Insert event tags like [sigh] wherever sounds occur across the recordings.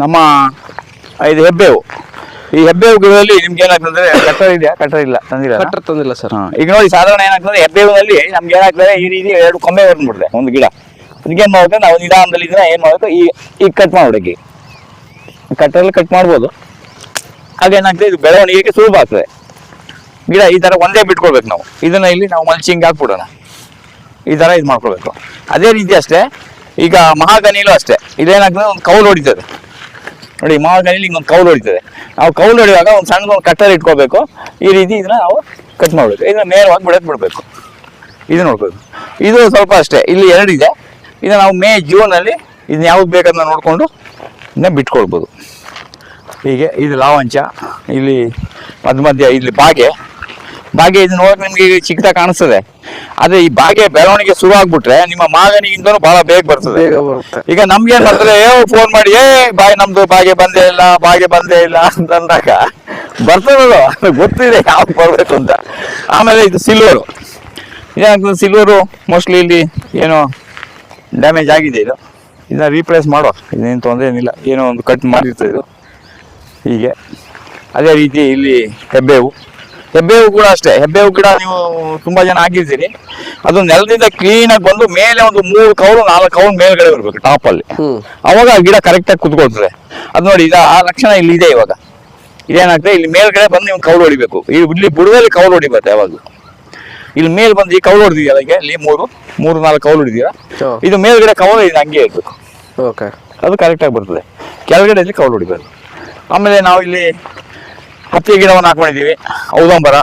ನಮ್ಮ ಇದು ಹೆಬ್ಬೇವು. ಈ ಹೆಬ್ಬೇವು ಗಿಡದಲ್ಲಿ ನಿಮ್ಗೆ ಏನಾಗ್ತದೆ ಕಟ್ಟರ್ ಇದೆಯಾ? ಕಟ್ಟರ್ ಇಲ್ಲ ತಂದಿಲ್ಲ ಕಟ್ಟರ್ ತಂದಿಲ್ಲ ಸರ್. ಈಗ ನೋಡಿ ಸಾಧಾರಣ ಏನಾಗ್ತದೆ ಹೆಬ್ಬೇವಿನಲ್ಲಿ ನಮ್ಗೆ ಏನಾಗ್ತದೆ ಈ ರೀತಿ ಎರಡು ಕೊಂಬೆ ಹೊರಡ್ಬಿಡ್ದೆ ಒಂದು ಗಿಡ. ಅದಕ್ಕೆ ಏನ್ ಮಾಡ್ಬೇಕು ನಾವು ನಿಧಾನದಲ್ಲಿ ಇದನ್ನ ಏನ್ ಮಾಡ್ಬೇಕು ಈ ಈಗ ಕಟ್ ಮಾಡ್ಬಿಡಕ್ಕೆ ಕಟ್ಟರಲ್ಲಿ ಕಟ್ ಮಾಡ್ಬೋದು. ಹಾಗೆ ಏನಾಗ್ತದೆ ಇದು ಬೆಳವಣಿಗೆಗೆ ಸುಲಭ ಆಗ್ತದೆ. ಗಿಡ ಈ ತರ ಒಂದೇ ಬಿಟ್ಕೊಳ್ಬೇಕು ನಾವು. ಇದನ್ನ ಇಲ್ಲಿ ನಾವು ಮಲ್ಚಿಂಗ್ ಹಾಕ್ಬಿಡೋಣ. ಈ ತರ ಇದು ಮಾಡ್ಕೊಳ್ಬೇಕು ಅದೇ ರೀತಿ ಅಷ್ಟೇ ಈಗ ಮಹಾಗನಿಲೂ ಅಷ್ಟೇ. ಇದೇನಾಗ್ತದೆ ಒಂದು ಕೌಲ್ ಹೊಡಿತದೆ. ನೋಡಿ ಮಹಾಗನಿಲಿ ಒಂದು ಕೌಲು ಹೊಡಿತದೆ. ನಾವು ಕೌಲು ಹೊಡೆಯುವಾಗ ಒಂದು ಸಣ್ಣ ಒಂದು ಕಟ್ಟರ್ ಇಟ್ಕೋಬೇಕು. ಈ ರೀತಿ ಇದನ್ನ ನಾವು ಕಟ್ ಮಾಡಬೇಕು. ಇದನ್ನ ನೇರವಾಗಿ ಬಿಡಕ್ ಬಿಡಬೇಕು. ಇದು ನೋಡ್ಬೇಕು ಇದು ಸ್ವಲ್ಪ ಅಷ್ಟೇ. ಇಲ್ಲಿ ಎರಡಿದೆ. ಇದನ್ನ ನಾವು ಮೇ ಜೂನಲ್ಲಿ ಇದನ್ನ ಯಾವ್ದು ಬೇಕಂತ ನೋಡಿಕೊಂಡು ಇದನ್ನ ಬಿಟ್ಕೊಳ್ಬೋದು. ಹೀಗೆ, ಇದು ಲಾವಂಚ. ಇಲ್ಲಿ ಮಧ್ಯ ಮಧ್ಯ, ಇಲ್ಲಿ ಬಾಗೆ. ಬಾಗೆ ಇದು ನೋಡಕ್ ನಿಮ್ಗೆ ಈಗ ಚಿಕ್ಕದಾಗಿ ಕಾಣಿಸ್ತದೆ. ಆದ್ರೆ ಈ ಭಾಗ್ಯ ಬೆಳವಣಿಗೆ ಶುರು ಆಗ್ಬಿಟ್ರೆ ನಿಮ್ಮ ಮಾಗನಿಗಿಂತನೂ ಬಹಳ ಬೇಗ ಬರ್ತದೆ. ಬೇಗ ಬರುತ್ತೆ. ಈಗ ನಮ್ಗೆ ಏನ್ ಮಾಡ್ತಾರೆ ಏ ಫೋನ್ ಮಾಡಿ ಏ ಬಾಯ್ ನಮ್ದು ಭಾಗ್ಯ ಬಂದೇ ಇಲ್ಲ ಭಾಗ್ಯ ಬಂದೇ ಇಲ್ಲ ಅಂತ ಅಂದಾಗ ಬರ್ತದಲ್ಲ ಗೊತ್ತಿದೆ ಯಾವ ಬರ್ಬೇಕು ಅಂತ. ಆಮೇಲೆ ಇದು ಸಿಲ್ವರು. ಇದೇನಾಗ್ತದೆ ಸಿಲ್ವರು ಮೋಸ್ಟ್ಲಿ ಇಲ್ಲಿ ಏನೋ ಡ್ಯಾಮೇಜ್ ಆಗಿದೆ ಇದು. ಇದನ್ನ ರೀಪ್ಲೇಸ್ ಮಾಡುವ ಇದೇನು ತೊಂದರೆ ಏನಿಲ್ಲ. ಏನೋ ಒಂದು ಕಟ್ ಮಾಡಿರ್ತದೆ ಇದು. ಹೀಗೆ. ಅದೇ ರೀತಿ ಇಲ್ಲಿ ಹೆಬ್ಬೇವು. ಹೆಬ್ಬೇವು ಕೂಡ ಅಷ್ಟೇ. ಹೆಬ್ಬೇವು ಗಿಡ ನೀವು ತುಂಬಾ ಜನ ಹಾಕಿದ್ದೀರಿ ಅದು ನೆಲದಿಂದ ಕ್ಲೀನಾಗಿ ಬಂದು ಮೇಲೆ ಒಂದು ಮೂರು ಕೌಲು ನಾಲ್ಕು ಕೌಲು ಮೇಲ್ಗಡೆ ಬರ್ಬೇಕು ಟಾಪ್ ಅಲ್ಲಿ. ಅವಾಗ ಆ ಗಿಡ ಕರೆಕ್ಟಾಗಿ ಕುತ್ಕೊಳ್ತದೆ. ಅದು ನೋಡಿ ಇದು ಆ ಲಕ್ಷಣ ಇಲ್ಲಿ ಇದೆ ಇವಾಗ. ಇದೇನಾಗ್ತದೆ ಇಲ್ಲಿ ಮೇಲ್ಗಡೆ ಬಂದು ನೀವು ಕೌಲು ಹೊಡಿಬೇಕು. ಈ ಇಲ್ಲಿ ಬುಡದಲ್ಲಿ ಕೌಲು ಹೊಡಿಬೇಕು ಯಾವಾಗ ಇಲ್ಲಿ ಮೇಲ್ ಬಂದು ಈ ಕೌಲು ಹೊಡೆದಿದೆಯಲ್ಲ ಅದಕ್ಕೆ ಇಲ್ಲಿ ಮೂರು ಮೂರು ನಾಲ್ಕು ಕೌಲು ಹೊಡಿದೀರಾ. ಇದು ಮೇಲ್ಗಡೆ ಕೌಲು ಇದು ಹಂಗೆ ಇರ್ಬೇಕು. ಓಕೆ. ಅದು ಕರೆಕ್ಟಾಗಿ ಬರ್ತದೆ. ಕೆಳಗಡೆ ಇಲ್ಲಿ ಕೌಲು ಹೊಡಿಬಾರ್ದು ಆಮೇಲೆ ನಾವು ಇಲ್ಲಿ ಹತ್ತಿ ಗಿಡವನ್ನು ಹಾಕೊಂಡಿದ್ದೀವಿ ಔದಂಬರ.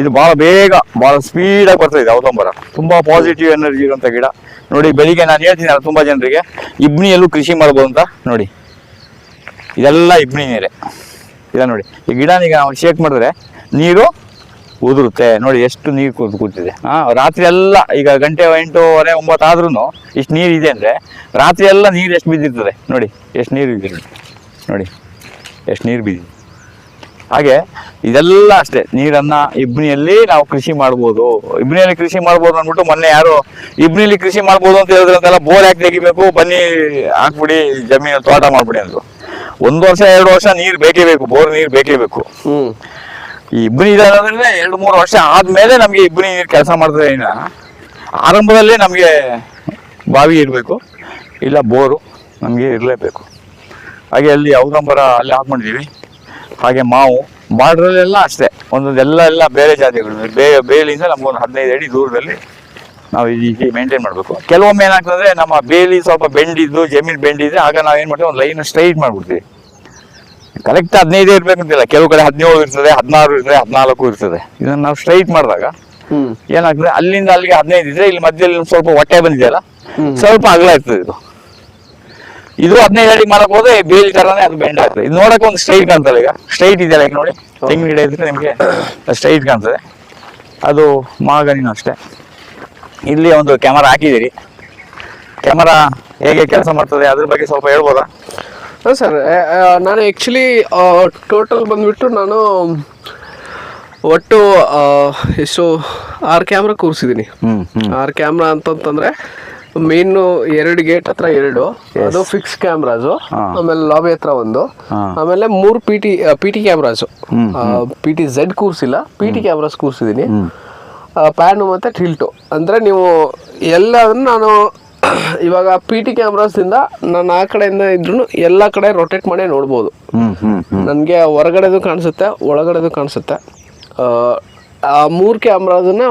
ಇದು ಬಹಳ ಬೇಗ, ಬಹಳ ಸ್ಪೀಡಾಗಿ ಬರ್ತಾ ಇದೆ ಔದಂಬರ. ತುಂಬಾ ಪಾಸಿಟಿವ್ ಎನರ್ಜಿ ಇರುವಂತ ಗಿಡ. ನೋಡಿ, ಬೆಳಿಗ್ಗೆ ನಾನು ಹೇಳ್ತೀನಿ ಅಲ್ಲ ತುಂಬಾ ಜನರಿಗೆ, ಇಬ್ನಿಯಲ್ಲೂ ಕೃಷಿ ಮಾಡ್ಬೋದು ಅಂತ ನೋಡಿ. ಇದೆಲ್ಲ ಇಬ್ನಿ ನೀರೇ. ಇಲ್ಲ ನೋಡಿ, ಈ ಗಿಡನ ಈಗ ನಾವು ಶೇಕ್ ಮಾಡಿದ್ರೆ ನೀರು ಉದುರುತ್ತೆ. ನೋಡಿ, ಎಷ್ಟು ನೀರು ಕೂತು ಕೂತಿದೆ. ಹಾಂ, ರಾತ್ರಿ ಎಲ್ಲ, ಈಗ ಗಂಟೆ ಎಂಟೂವರೆ ಒಂಬತ್ತು ಆದ್ರೂ ಇಷ್ಟು ನೀರು ಇದೆ ಅಂದ್ರೆ ರಾತ್ರಿ ಎಲ್ಲ ನೀರು ಎಷ್ಟು ಬಿದ್ದಿರ್ತದೆ? ನೋಡಿ, ಎಷ್ಟು ನೀರು ಬಿದ್ದಿರುತ್ತೆ ನೋಡಿ, ಎಷ್ಟು ನೀರು ಬಿದ್ದಿದೆ. ಹಾಗೆ ಇದೆಲ್ಲ ಅಷ್ಟೇ. ನೀರನ್ನ ಇಬ್ನಿಯಲ್ಲಿ ನಾವು ಕೃಷಿ ಮಾಡ್ಬೋದು. ಇಬ್ನಿಯಲ್ಲಿ ಕೃಷಿ ಮಾಡ್ಬೋದು ಅಂದ್ಬಿಟ್ಟು ಮೊನ್ನೆ ಯಾರು ಇಬ್ನಿಯಲ್ಲಿ ಕೃಷಿ ಮಾಡ್ಬೋದು ಅಂತ ಹೇಳಿದ್ರಂತೆಲ್ಲ ಬೋರ್ ಯಾಕೆ ತೆಗಿಬೇಕು ಬನ್ನಿ ಹಾಕ್ಬಿಡಿ ಜಮೀನು ತೋಟ ಮಾಡ್ಬಿಡಿ ಅಂದ್ರು. ಒಂದು ವರ್ಷ ಎರಡು ವರ್ಷ ನೀರು ಬೇಕೇ ಬೇಕು ಬೋರ್ ನೀರು ಬೇಕೇ ಬೇಕು. ಈ ಇಬ್ನಿ ಇದಾದ್ರೆ ಎರಡು ಮೂರು ವರ್ಷ ಆದ್ಮೇಲೆ ನಮ್ಗೆ ಇಬ್ನಿ ನೀರು ಕೆಲಸ ಮಾಡಿದ್ರೆ ಇನ್ನ. ಆರಂಭದಲ್ಲೇ ನಮಗೆ ಬಾವಿ ಇರಬೇಕು ಇಲ್ಲ ಬೋರು ನಮಗೆ ಇರಲೇಬೇಕು. ಹಾಗೆ ಅಲ್ಲಿ ಔದಂಬರ ಅಲ್ಲಿ ಹಾಕೊಂಡಿದ್ದೀವಿ ಹಾಗೆ ಮಾವು ಬಾರ್ಡ್ರಲ್ಲೆಲ್ಲ ಅಷ್ಟೇ. ಒಂದೊಂದು ಎಲ್ಲ ಎಲ್ಲ ಬೇರೆ ಜಾತಿಗಳು. ಬೇ ಬೇಲಿಯಿಂದ ನಮ್ಗೊಂದು ಹದಿನೈದು ಅಡಿ ದೂರದಲ್ಲಿ ನಾವು ರೀತಿ ಮೇಂಟೈನ್ ಮಾಡಬೇಕು. ಕೆಲವೊಮ್ಮೆ ಏನಾಗ್ತದೆ ನಮ್ಮ ಬೇಲಿ ಸ್ವಲ್ಪ ಬೆಂಡಿದ್ದು ಜಮೀನು ಬೆಂಡಿದ್ರೆ ಆಗ ನಾವು ಏನು ಮಾಡ್ತೀವಿ ಒಂದು ಲೈನ್ ಸ್ಟ್ರೈಟ್ ಮಾಡ್ಬಿಡ್ತೀವಿ. ಕರೆಕ್ಟ್ ಹದಿನೈದೇ ಇರಬೇಕಂತಿಲ್ಲ. ಕೆಲವು ಕಡೆ ಹದಿನೇಳು ಇರ್ತದೆ ಹದಿನಾರು ಇರ್ತದೆ ಹದಿನಾಲ್ಕು ಇರ್ತದೆ. ಇದನ್ನು ನಾವು ಸ್ಟ್ರೈಟ್ ಮಾಡಿದಾಗ ಏನಾಗ್ತದೆ ಅಲ್ಲಿಂದ ಅಲ್ಲಿಗೆ ಹದಿನೈದು ಇದ್ರೆ ಇಲ್ಲಿ ಮಧ್ಯದಲ್ಲಿ ಸ್ವಲ್ಪ ಹೊಟ್ಟೆ ಬಂದಿದೆಯಲ್ಲ. ಸ್ವಲ್ಪ ಅಗಲ ಇರ್ತದೆ ಇದು. ಇದು ಹದಿನೈದು ಅಡಿ ಮಾಡಕ್ ಹೋದ್ರೆ ಬೇಲ್ ತರನೇ ಅದು ಬೆಂಡ್ ಆಗ್ತದೆ. ಇದು ನೋಡಕ್ ಒಂದು ಸ್ಟ್ರೈಟ್ ಕಾಣ್ತದೆ ಈಗ. ಸ್ಟ್ರೈಟ್ ಇದೆಯಲ್ಲ ಈಗ ನೋಡಿ. ತೆಂಗಿನ ಗಿಡ ಇದ್ರೆ ನಿಮಗೆ ಸ್ಟ್ರೈಟ್ ಕಾಣ್ತದೆ. ಅದು ಮಾಗನಿನೂ ಅಷ್ಟೇ. ಇಲ್ಲಿ ಒಂದು ಕ್ಯಾಮರಾ ಹಾಕಿದಿರಿ ಕ್ಯಾಮರಾ ಹೇಗೆ ಕೆಲಸ ಮಾಡ್ತದೆ ಅದ್ರ ಬಗ್ಗೆ ಸ್ವಲ್ಪ ಹೇಳ್ಬೋದಾ? ಸರ್. ನಾನು ಆ್ಯಕ್ಚುಲಿ ಟೋಟಲ್ ಬಂದ್ಬಿಟ್ಟು ನಾನು ಒಟ್ಟು ಎಷ್ಟು ಆರು ಕ್ಯಾಮ್ರಾ ಕೂರಿಸಿದ್ದೀನಿ ಆರು ಕ್ಯಾಮ್ರಾ ಅಂತಂತಂದ್ರೆ ಮೇನು ಎರಡು ಗೇಟ್ ಹತ್ರ ಎರಡು. ಅದು ಫಿಕ್ಸ್ ಕ್ಯಾಮ್ರಾಸು ಆಮೇಲೆ ಲಾಬಿ ಹತ್ರ ಒಂದು. ಆಮೇಲೆ ಮೂರು P T P T cameras P T Z ಕೂರಿಸಿಲ್ಲ P T cameras ಕೂರಿಸಿದ್ದೀನಿ ಪ್ಯಾನು ಮತ್ತು ಟಿಲ್ಟು ಅಂದರೆ ನೀವು ಎಲ್ಲದನ್ನು ನಾನು [coughs] ಇವಾಗ ಪಿ ಟಿ ಕ್ಯಾಮ್ರಾಸಿಂದ ನಾನು ಆ ಕಡೆಯಿಂದ ಇದ್ರೂ ಎಲ್ಲ ಕಡೆ ರೊಟೇಟ್ ಮಾಡೇ ನೋಡ್ಬೋದು. ನನಗೆ ಹೊರಗಡೆದು ಕಾಣಿಸುತ್ತೆ ಒಳಗಡೆದು ಕಾಣಿಸುತ್ತೆ. ಆ, ಮೂರು ಕ್ಯಾಮ್ರಾದನ್ನ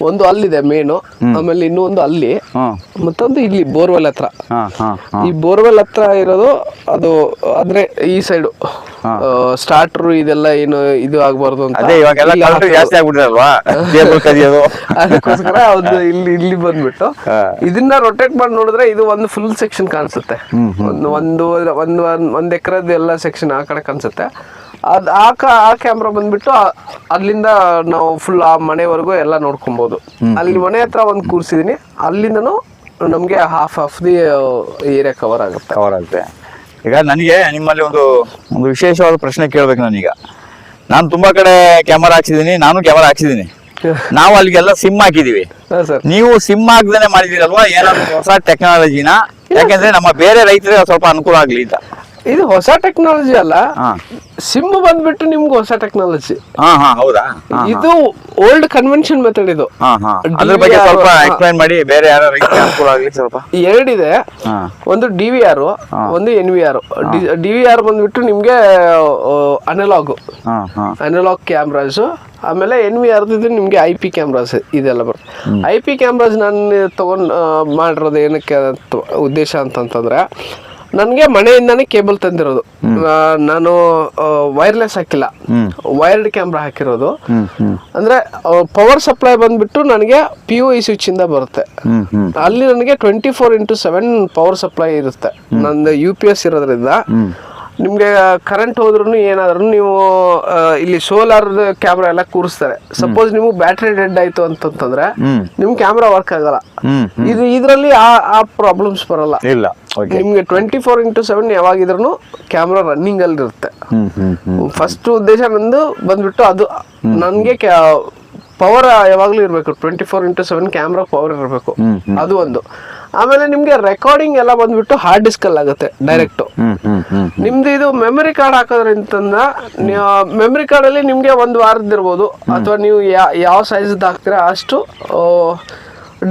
ಒಂದು ಅಲ್ಲಿದೆ ಮೇನು ಆಮೇಲೆ ಇನ್ನೊಂದು ಒಂದು ಅಲ್ಲಿ ಮತ್ತೊಂದು ಇಲ್ಲಿ ಬೋರ್ವೆಲ್ ಹತ್ರ. ಈ ಬೋರ್ವೆಲ್ ಹತ್ರ ಇರೋದು ಅದು ಅಂದ್ರೆ ಈ ಸೈಡು ಸ್ಟಾರ್ಟರ್ ಇದೆಲ್ಲ ಏನು ಇದು ಆಗ್ಬಾರ್ದು ಅಂತ. [laughs] ಅದಕ್ಕೋಸ್ಕರ ಒಂದು ಇಲ್ಲಿ ಇಲ್ಲಿ ಬಂದ್ಬಿಟ್ಟು. ಇದನ್ನ ರೊಟೇಟ್ ಮಾಡಿ ನೋಡಿದ್ರೆ ಇದು ಒಂದು ಫುಲ್ ಸೆಕ್ಷನ್ ಕಾಣಿಸುತ್ತೆ. ಒಂದು ಒಂದು ಒಂದು ಒಂದ್ ಎಕರೆದ ಎಲ್ಲ ಸೆಕ್ಷನ್ ಆ ಕಡೆ ಕಾಣಿಸುತ್ತೆ. ಅದ್ ಆ ಕ ಆ ಕ್ಯಾಮ್ರಾ ಬಂದ್ಬಿಟ್ಟು ಅಲ್ಲಿಂದ ನಾವು ಫುಲ್ ಆ ಮನೆವರೆಗೂ ಎಲ್ಲ ನೋಡ್ಕೊಬೋದು. ಅಲ್ಲಿ ಮನೆ ಹತ್ರ ಒಂದು ಕೂರ್ಸಿದೀನಿ. ಅಲ್ಲಿಂದನೂ ನಮಗೆ half of the area cover ಆಗುತ್ತೆ. ಕವರ್ ಆಗುತ್ತೆ. ಈಗ ನನಗೆ ನಿಮ್ಮಲ್ಲಿ ಒಂದು ಒಂದು ವಿಶೇಷವಾದ ಪ್ರಶ್ನೆ ಕೇಳ್ಬೇಕು ನಾನೀಗ. ನಾನು ತುಂಬಾ ಕಡೆ ಕ್ಯಾಮರಾ ಹಾಕ್ಸಿದ್ದೀನಿ ನಾನು ಕ್ಯಾಮರಾ ಹಾಕ್ಸಿದ್ದೀನಿ [laughs] ನಾವು ಅಲ್ಲಿಗೆಲ್ಲ ಸಿಮ್ ಹಾಕಿದೀವಿ. ಸರ್. ನೀವು ಸಿಮ್ ಹಾಕ್ದೇನೆ ಮಾಡಿದಿರಲ್ವಾ ಏನಾದ್ರು ಹೊಸ ಟೆಕ್ನಾಲಜಿನ ಯಾಕೆಂದ್ರೆ ನಮ್ಮ ಬೇರೆ ರೈತರಿಗೆ ಸ್ವಲ್ಪ ಅನುಕೂಲ ಆಗ್ಲಿ ಅಂತ ಇದು ಹೊಸ ಟೆಕ್ನಾಲಜಿ ಅಲ್ಲ. ಹಾ. ಸಿಮ್ ಬಂದ್ಬಿಟ್ಟು ನಿಮ್ಗೆ ಹೊಸ ಟೆಕ್ನಾಲಜಿ ಹಾ ಹಾ ಹೌದಾ? ಹಾ, ಇದು ಓಲ್ಡ್ ಕನ್ವೆನ್ಷನ್ ಮೆಥಡ್ ಇದು. ಹಾ ಹಾ. ಅದ್ರ ಬಗ್ಗೆ ಸ್ವಲ್ಪ ಹಾ. ಎಕ್ಸ್ಪ್ಲೈನ್ ಮಾಡಿ ಬೇರೆ ಯಾರು ಅನುಕೂಲ ಆಗ್ಲಿ ಸ್ವಲ್ಪ. ಎರಡಿದೆ ಹಾ. ಒಂದು ಡಿ ವಿ ಆರ್ ಒಂದು N V R D V R ಬಂದ್ಬಿಟ್ಟು ನಿಮ್ಗೆ ಅನಲಾಗ್ ಹಾ ಹಾ. ಅನಲಾಗ್ ಕ್ಯಾಮ್ರಾಸ್ ಆಮೇಲೆ ಎನ್ ವಿ ಆರ್ ನಿಮ್ಗೆ ಐ ಪಿ ಕ್ಯಾಮ್ರಾಸ್ ಇದೆಲ್ಲ ಬರುತ್ತೆ. ಐ ಪಿ ಕ್ಯಾಮ್ರಾಸ್ ನಾನು ತಗೊಂಡ್ ಆ, ಮಾಡಿರೋದು ಏನಕ್ಕೆ ಅಂತ ಉದ್ದೇಶ ಅಂತಂತಂದ್ರೆ ನನಗೆ ಮನೆಯಿಂದಾನೇ ಕೇಬಲ್ ತಂದಿರೋದು. ನಾನು ವೈರ್ಲೆಸ್ ಹಾಕಿಲ್ಲ. ವೈರ್ಡ್ ಕ್ಯಾಮ್ರಾ ಹಾಕಿರೋದು. ಅಂದ್ರೆ ಪವರ್ ಸಪ್ಲೈ ಬಂದ್ಬಿಟ್ಟು ನನಗೆ ಪಿ ಯು ಸ್ವಿಚ್ ಇಂದ ಬರುತ್ತೆ. ಅಲ್ಲಿ ನನಗೆ twenty four into seven power supply ಇರುತ್ತೆ ನಂದು ಯು ಪಿ ಎಸ್ ಇರೋದ್ರಿಂದ. ನಿಮಗೆ ಕರೆಂಟ್ ಹೋದ್ರೂ ಏನಾದ್ರೂ ನೀವು ಇಲ್ಲಿ ಸೋಲಾರ್ ಕ್ಯಾಮ್ರಾ ಎಲ್ಲ ಕೂರಿಸ್ತಾರೆ. ಸಪೋಸ್ ನಿಮಗೆ ಬ್ಯಾಟ್ರಿ ಡೆಡ್ ಆಯ್ತು ಅಂತಂತಂದ್ರೆ ನಿಮ್ ಕ್ಯಾಮ್ರಾ ವರ್ಕ್ ಆಗಲ್ಲ. ಇದು ಇದರಲ್ಲಿ ಆ ಆ ಪ್ರಾಬ್ಲಮ್ಸ್ ಬರಲ್ಲ. ಇಲ್ಲ. ನಿಮ್ಗೆ ಟ್ವೆಂಟಿ ಫೋರ್ ಇಂಟು ಸೆವೆನ್ ಯಾವಾಗಿದ್ರು ಕ್ಯಾಮ್ರಾ ರನ್ನಿಂಗ್ ಅಲ್ಲಿ ಇರುತ್ತೆ. ಫಸ್ಟ್ ಉದ್ದೇಶ ನಂದು ಬಂದ್ಬಿಟ್ಟು ಅದು ನನ್ಗೆ ಪವರ್ ಯಾವಾಗ್ಲೂ ಇರಬೇಕು. Twenty four into seven camera power ಇರಬೇಕು ಅದು ಒಂದು. ಆಮೇಲೆ ನಿಮ್ಗೆ ರೆಕಾರ್ಡಿಂಗ್ ಎಲ್ಲ ಬಂದ್ಬಿಟ್ಟು ಹಾರ್ಡ್ ಡಿಸ್ಕ್ ಅಲ್ಲಿ ಆಗುತ್ತೆ ಡೈರೆಕ್ಟ್ ನಿಮ್ದು ಇದು ಮೆಮರಿ ಕಾರ್ಡ್ ಹಾಕೋದ್ರಿಂದ ಮೆಮರಿ ಕಾರ್ಡ್ ಅಲ್ಲಿ ನಿಮ್ಗೆ ಒಂದು ವಾರದ ಇರ್ಬೋದು ಅಥವಾ ನೀವು ಯಾವ ಸೈಜ್ ಹಾಕ್ತೀರಾ ಅಷ್ಟು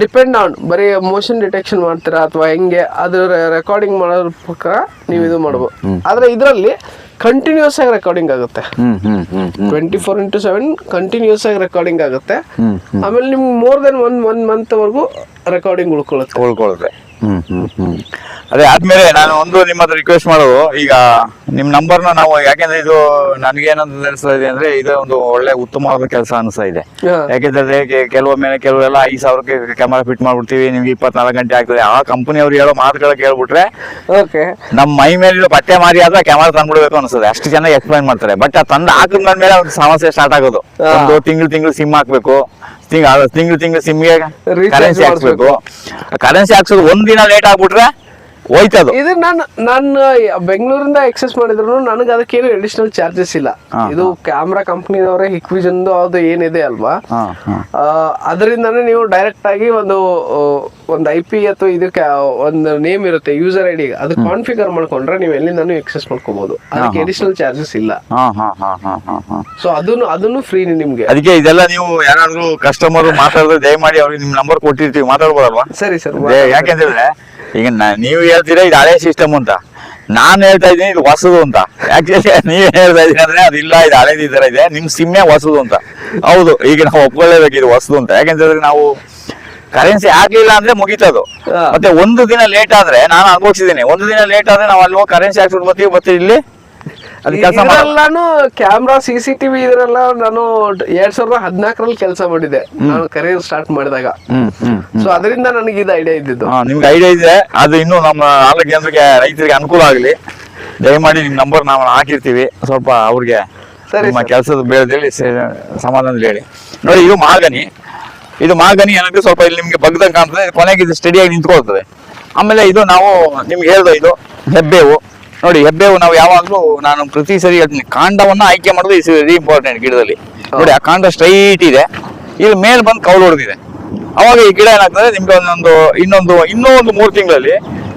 ಡಿಪೆಂಡ್ ಆನ್ ಬರೀ ಮೋಷನ್ ಡಿಟೆಕ್ಷನ್ ಮಾಡ್ತೀರಾ ಅಥವಾ ಹೆಂಗೆ ಅದ್ರ ರೆಕಾರ್ಡಿಂಗ್ ಮಾಡೋದ್ರ ಪ್ರಕಾರ ನೀವು ಇದು ಮಾಡ್ಬೋದು. ಆದ್ರೆ ಇದರಲ್ಲಿ ಕಂಟಿನ್ಯೂಸ್ ಆಗಿ ರೆಕಾರ್ಡಿಂಗ್ ಆಗುತ್ತೆ. Twenty four into seven continuous ಆಗಿ ರೆಕಾರ್ಡಿಂಗ್ ಆಗುತ್ತೆ. ಆಮೇಲೆ ನಿಮ್ಗೆ more than one one month ವರೆಗೂ ರೆಕಾರ್ಡಿಂಗ್ ಉಳ್ಕೊಳ್ಳುತ್ತೆ. ಹ್ಮ್. ಅದೇ ಆದ್ಮೇಲೆ ನಾನು ಒಂದು ನಿಮ್ಮ ಹತ್ರ ರಿಕ್ವೆಸ್ಟ್ ಮಾಡೋದು ಈಗ ನಿಮ್ ನಂಬರ್ನ ನಾವು ಯಾಕೆಂದ್ರೆ ಇದು ನನ್ಗೆ ಏನಂತ ಅನಿಸ್ತಾ ಇದೆ ಅಂದ್ರೆ ಇದು ಒಂದು ಒಳ್ಳೆ ಉತ್ತಮವಾದ ಕೆಲಸ ಅನಿಸ್ತಾ ಇದೆ. ಯಾಕೆಂದ್ರೆ ಕೆಲವೊಮ್ಮೆ ಕೆಲವೆಲ್ಲ ಐದು ಸಾವಿರಕ್ಕೆ ಕ್ಯಾಮರಾ ಫಿಟ್ ಮಾಡ್ಬಿಡ್ತೀವಿ ನಿಮ್ಗೆ ಇಪ್ಪತ್ನಾಲ್ಕು ಗಂಟೆ ಆಗ್ತದೆ. ಆ ಕಂಪನಿ ಅವ್ರು ಹೇಳೋ ಮಾತುಗಳ ಕೇಳ್ಬಿಟ್ರೆ ನಮ್ಮ ಮೈ ಮೇಲೆ ಬಟ್ಟೆ ಮಾರಿ ಆದ್ರೆ ಕ್ಯಾಮರಾ ತಂದ್ಬಿಡ್ಬೇಕು ಅನ್ಸುತ್ತೆ. ಅಷ್ಟು ಚೆನ್ನಾಗಿ ಎಕ್ಸ್ಪ್ಲೈನ್ ಮಾಡ್ತಾರೆ. ಬಟ್ ಆ ತಂದ ಹಾಕಿದ ಮೇಲೆ ಒಂದು ಸಮಸ್ಯೆ ಸ್ಟಾರ್ಟ್ ಆಗೋದು. ಒಂದು ತಿಂಗಳು ತಿಂಗಳು ಸಿಮ್ ಹಾಕ್ಬೇಕು. ತಿಂಗಳು ತಿಂಗಳು ಸಿಮ್ಗೆ ಕರೆನ್ಸಿ ಹಾಕ್ಸ್ಬೇಕು. ಕರೆನ್ಸಿ ಹಾಕ್ಸೋದು ಒಂದ್ ದಿನ ಲೇಟ್ ಆಗ್ಬಿಟ್ರೆ ಹೋಯ್ತದು. ಇದು ನಾನು ನಾನು ಬೆಂಗಳೂರಿಂದ ಎಕ್ಸೆಸ್ ಮಾಡಿದ್ರು ನನಗೆ ಅದಕ್ಕೇನು ಅಡಿಷನಲ್ ಚಾರ್ಜಸ್ ಇಲ್ಲ. ಇದು ಕ್ಯಾಮ್ರಾ ಕಂಪ್ನಿದವರೇ ಹಿಕ್ವಿಜನ್ ಅದು ಏನಿದೆ ಅಲ್ವಾ? ಅದರಿಂದಾನೇ ನೀವು ಡೈರೆಕ್ಟ್ ಆಗಿ ಒಂದು ಒಂದು ಐ ಪಿ ಅಥವಾ ಇದಕ್ಕೆ ಒಂದು ನೇಮ್ ಇರುತ್ತೆ ಯೂಸರ್ ಐಡಿ ಅದು ಕಾನ್ಫಿಗರ್ ಮಾಡ್ಕೊಂಡ್ರೆ ನೀವು ಎಲ್ಲಿಂದಾನು ಎಕ್ಸೆಸ್ ಮಾಡ್ಕೋಬಹುದು ಅದಕ್ಕೆ ಅಡಿಷನಲ್ ಚಾರ್ಜಸ್ ಇಲ್ಲ. ಸೊ ಅದನ್ನು ಅದನ್ನು ಫ್ರೀ ನಿಮ್ಗೆ. ಅದಕ್ಕೆ ಇದೆಲ್ಲ ನೀವು ಯಾರಾದ್ರೂ ಕಸ್ಟಮರ್ ಮಾತಾಡಿದ್ರೆ ದಯಮಾಡಿ ಅವ್ರಿಗೆ ನಿಮ್ ನಂಬರ್ ಕೊಟ್ಟಿರ್ತೀವಿ ಮಾತಾಡ್ಬೋದಲ್ವಾ? ಸರಿ ಸರ್. ಯಾಕೆಂದ್ರೆ ಈಗ ನೀವು ಹೇಳ್ತೀರಾ? ಇದು ಹಳೆ ಸಿಸ್ಟಮ್ ಅಂತ. ನಾನು ಹೇಳ್ತಾ ಇದ್ದೀನಿ ಇದು ಹೊಸದು ಅಂತ. ಆಕ್ಚುಲಿ [laughs] ನೀವ್ ಹೇಳ್ತಾ ಇದೀನಿ ಅಂದ್ರೆ ಅದಿಲ್ಲ ಇದು ಹಳೇದು ಈ ತರ ಇದೆ. ನಿಮ್ ಸಿಮ್ಮೆ ಹೊಸದು ಅಂತ. ಹೌದು ಈಗ ನಾವು ಒಪ್ಕೊಳ್ಳೇಬೇಕು ಇದು ಹೊಸದು ಅಂತ. ಯಾಕೆಂತಂದ್ರೆ ನಾವು ಕರೆನ್ಸಿ ಆಗ್ಲಿಲ್ಲ ಅಂದ್ರೆ ಮುಗೀತದು. ಮತ್ತೆ ಒಂದು ದಿನ ಲೇಟ್ ಆದ್ರೆ ನಾನು ಅನುಭವಿಸಿದ್ದೀನಿ. ಒಂದು ದಿನ ಲೇಟ್ ಆದ್ರೆ ನಾವು ಅಲ್ಲಿ ಹೋಗಿ ಕರೆನ್ಸಿ ಹಾಕ್ಸ್ಬಿಟ್ಟು ಬರ್ತೀವಿ ಮತ್ತೆ ಇಲ್ಲಿ ಇದೆಲ್ಲಾನು ಕ್ಯಾಮ್ರಾ ಸಿ ಸಿ ಟಿವಿ ಇದ್ರೆಲ್ಲ ನಾನು ಎರಡ್ ಸಾವಿರದ ಹದಿನಾಲ್ಕರಲ್ಲಿ ಕೆಲಸ ಮಾಡಿದೆ ನಾನು ಕರಿಯರ್ ಸ್ಟಾರ್ಟ್ ಮಾಡಿದಾಗ. ಸೊ ಅದರಿಂದ ನನಗೆ ಇದು ಐಡಿಯಾ ಇದ್ದಿದ್ದು. ನಿಮ್ಗೆ ಐಡಿಯಾ ಇದೆ. ಅದು ಇನ್ನು ನಮ್ಮ ನಾಲ್ಕು ಜನರಿಗೆ ರೈತರಿಗೆ ಅನುಕೂಲ ಆಗಲಿ. ದಯಮಾಡಿ ನಿಮ್ಮ ನಂಬರ್ ನಾವು ಹಾಕಿರ್ತೀವಿ. ಸ್ವಲ್ಪ ಅವ್ರಿಗೆ ಸರಿ ನಿಮ್ಮ. ಕೆಲಸದ ಬೇಡದಲ್ಲಿ ಸಮಾಧಾನದಲ್ಲಿ ಹೇಳಿ. ನೋಡಿ ಇದು ಮಾಗನಿ ಇದು ಮಾಗನಿ ಏನಂದ್ರೆ ಸ್ವಲ್ಪ ಇಲ್ಲಿ ನಿಮ್ಗೆ ಬಗ್ದಂಗೆ ಕಾಣ್ತದೆ. ಕೊನೆಗೆ ಇದು ಸ್ಟಡಿಯಾಗಿ ನಿಂತ್ಕೊಳ್ತದೆ. ಆಮೇಲೆ ಇದು ನಾವು ನಿಮ್ಗೆ ಹೇಳ್ದೆ ಇದು ಹೆಬ್ಬೇವು. ನೋಡಿ ಹೆಬ್ಬೇವು ನಾವು ಯಾವಾಗಲೂ ನಾನು ಪ್ರತಿ ಸರಿ ಹೇಳ್ತೀನಿ ಕಾಂಡವನ್ನ ಆಯ್ಕೆ ಮಾಡೋದು ಇಸ್ ವೆರಿ ಇಂಪಾರ್ಟೆಂಟ್ ಗಿಡದಲ್ಲಿ. ನೋಡಿ ಆ ಕಾಂಡ ಸ್ಟ್ರೈಟ್ ಇದೆ. ಇಲ್ಲಿ ಮೇಲ್ ಬಂದು ಕೌಲು ಹೊಡೆದಿದೆ. ಅವಾಗ ಈ ಗಿಡ ಏನಾಗ್ತದೆ ನಿಮ್ಗೆ ಒಂದೊಂದು ಇನ್ನೊಂದು ಇನ್ನೂ ಒಂದು ಮೂರು ತಿಂಗಳಲ್ಲಿ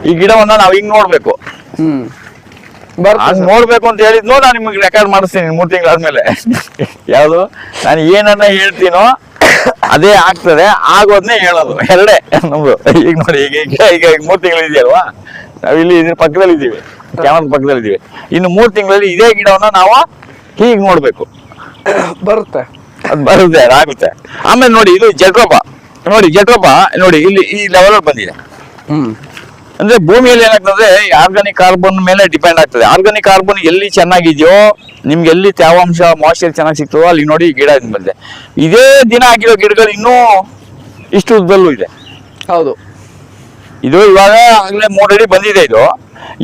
ಈ ಗಿಡವನ್ನ ನಾವು ಹಿಂಗ್ ನೋಡ್ಬೇಕು. ಹ್ಮ್. ನೋಡ್ಬೇಕು ಅಂತ ಹೇಳಿದ್ನೋ ನಾನು ನಿಮಗೆ ರೆಕಾರ್ಡ್ ಮಾಡಿಸ್ತೀನಿ ಮೂರ್ ತಿಂಗಳಾದ್ಮೇಲೆ ಯಾವುದು? ನಾನು ಏನನ್ನ ಹೇಳ್ತೀನೋ ಅದೇ ಆಗ್ತದೆ. ಆಗೋದ್ನೇ ಹೇಳೋದು. ಎರಡೇ. ನಮ್ದು. ಈಗ ನೋಡಿ ಈಗ ಈಗ ಈಗ ಮೂರು ತಿಂಗಳು ಇದೆಯಲ್ವಾ? ನಾವು ಇಲ್ಲಿ ಇದ್ರ ಪಕ್ಕದಲ್ಲಿ ಇದ್ದೀವಿ ಕ್ಯಾಮರದ ಪಕ್ಕದಲ್ಲಿ ಇದೀವಿ ಇನ್ನು ಮೂರು ತಿಂಗಳಲ್ಲಿ ಇದೇ ಗಿಡವನ್ನ ನಾವು ಹೀಗೆ ನೋಡ್ಬೇಕು. ಬರುತ್ತೆ. ಅದು ಬರುತ್ತೆ ಆಗುತ್ತೆ. ಆಮೇಲೆ ನೋಡಿ ಇದು ಜಟ್ರೋಪ. ನೋಡಿ ಜಟ್ರೋಪ ನೋಡಿ ಇಲ್ಲಿ ಈ ಲೆವೆಲ್ ಬಂದಿದೆ. ಹ್ಮ್. ಅಂದ್ರೆ ಭೂಮಿಯಲ್ಲಿ ಏನಾಗ್ತದೆ ಆರ್ಗಾನಿಕ್ ಕಾರ್ಬನ್ ಮೇಲೆ ಡಿಪೆಂಡ್ ಆಗ್ತದೆ. ಆರ್ಗಾನಿಕ್ ಕಾರ್ಬನ್ ಎಲ್ಲಿ ಚೆನ್ನಾಗಿದೆಯೋ ನಿಮ್ಗೆ ಎಲ್ಲಿ ತೇವಾಂಶ ಮಾಯಿಶ್ಚರ್ ಚೆನ್ನಾಗಿ ಸಿಗ್ತದೋ ಅಲ್ಲಿ ನೋಡಿ ಗಿಡ ಇದ್ ಬಂದಿದೆ. ಇದೇ ದಿನ ಆಗಿರೋ ಗಿಡಗಳು ಇನ್ನೂ ಇಷ್ಟು ಉದ್ದಲ್ಲೂ ಇದೆ. ಹೌದು. ಇದು ಇವಾಗ ಆಗ್ಲೇ ಮೂರಡಿ ಬಂದಿದೆ ಇದು.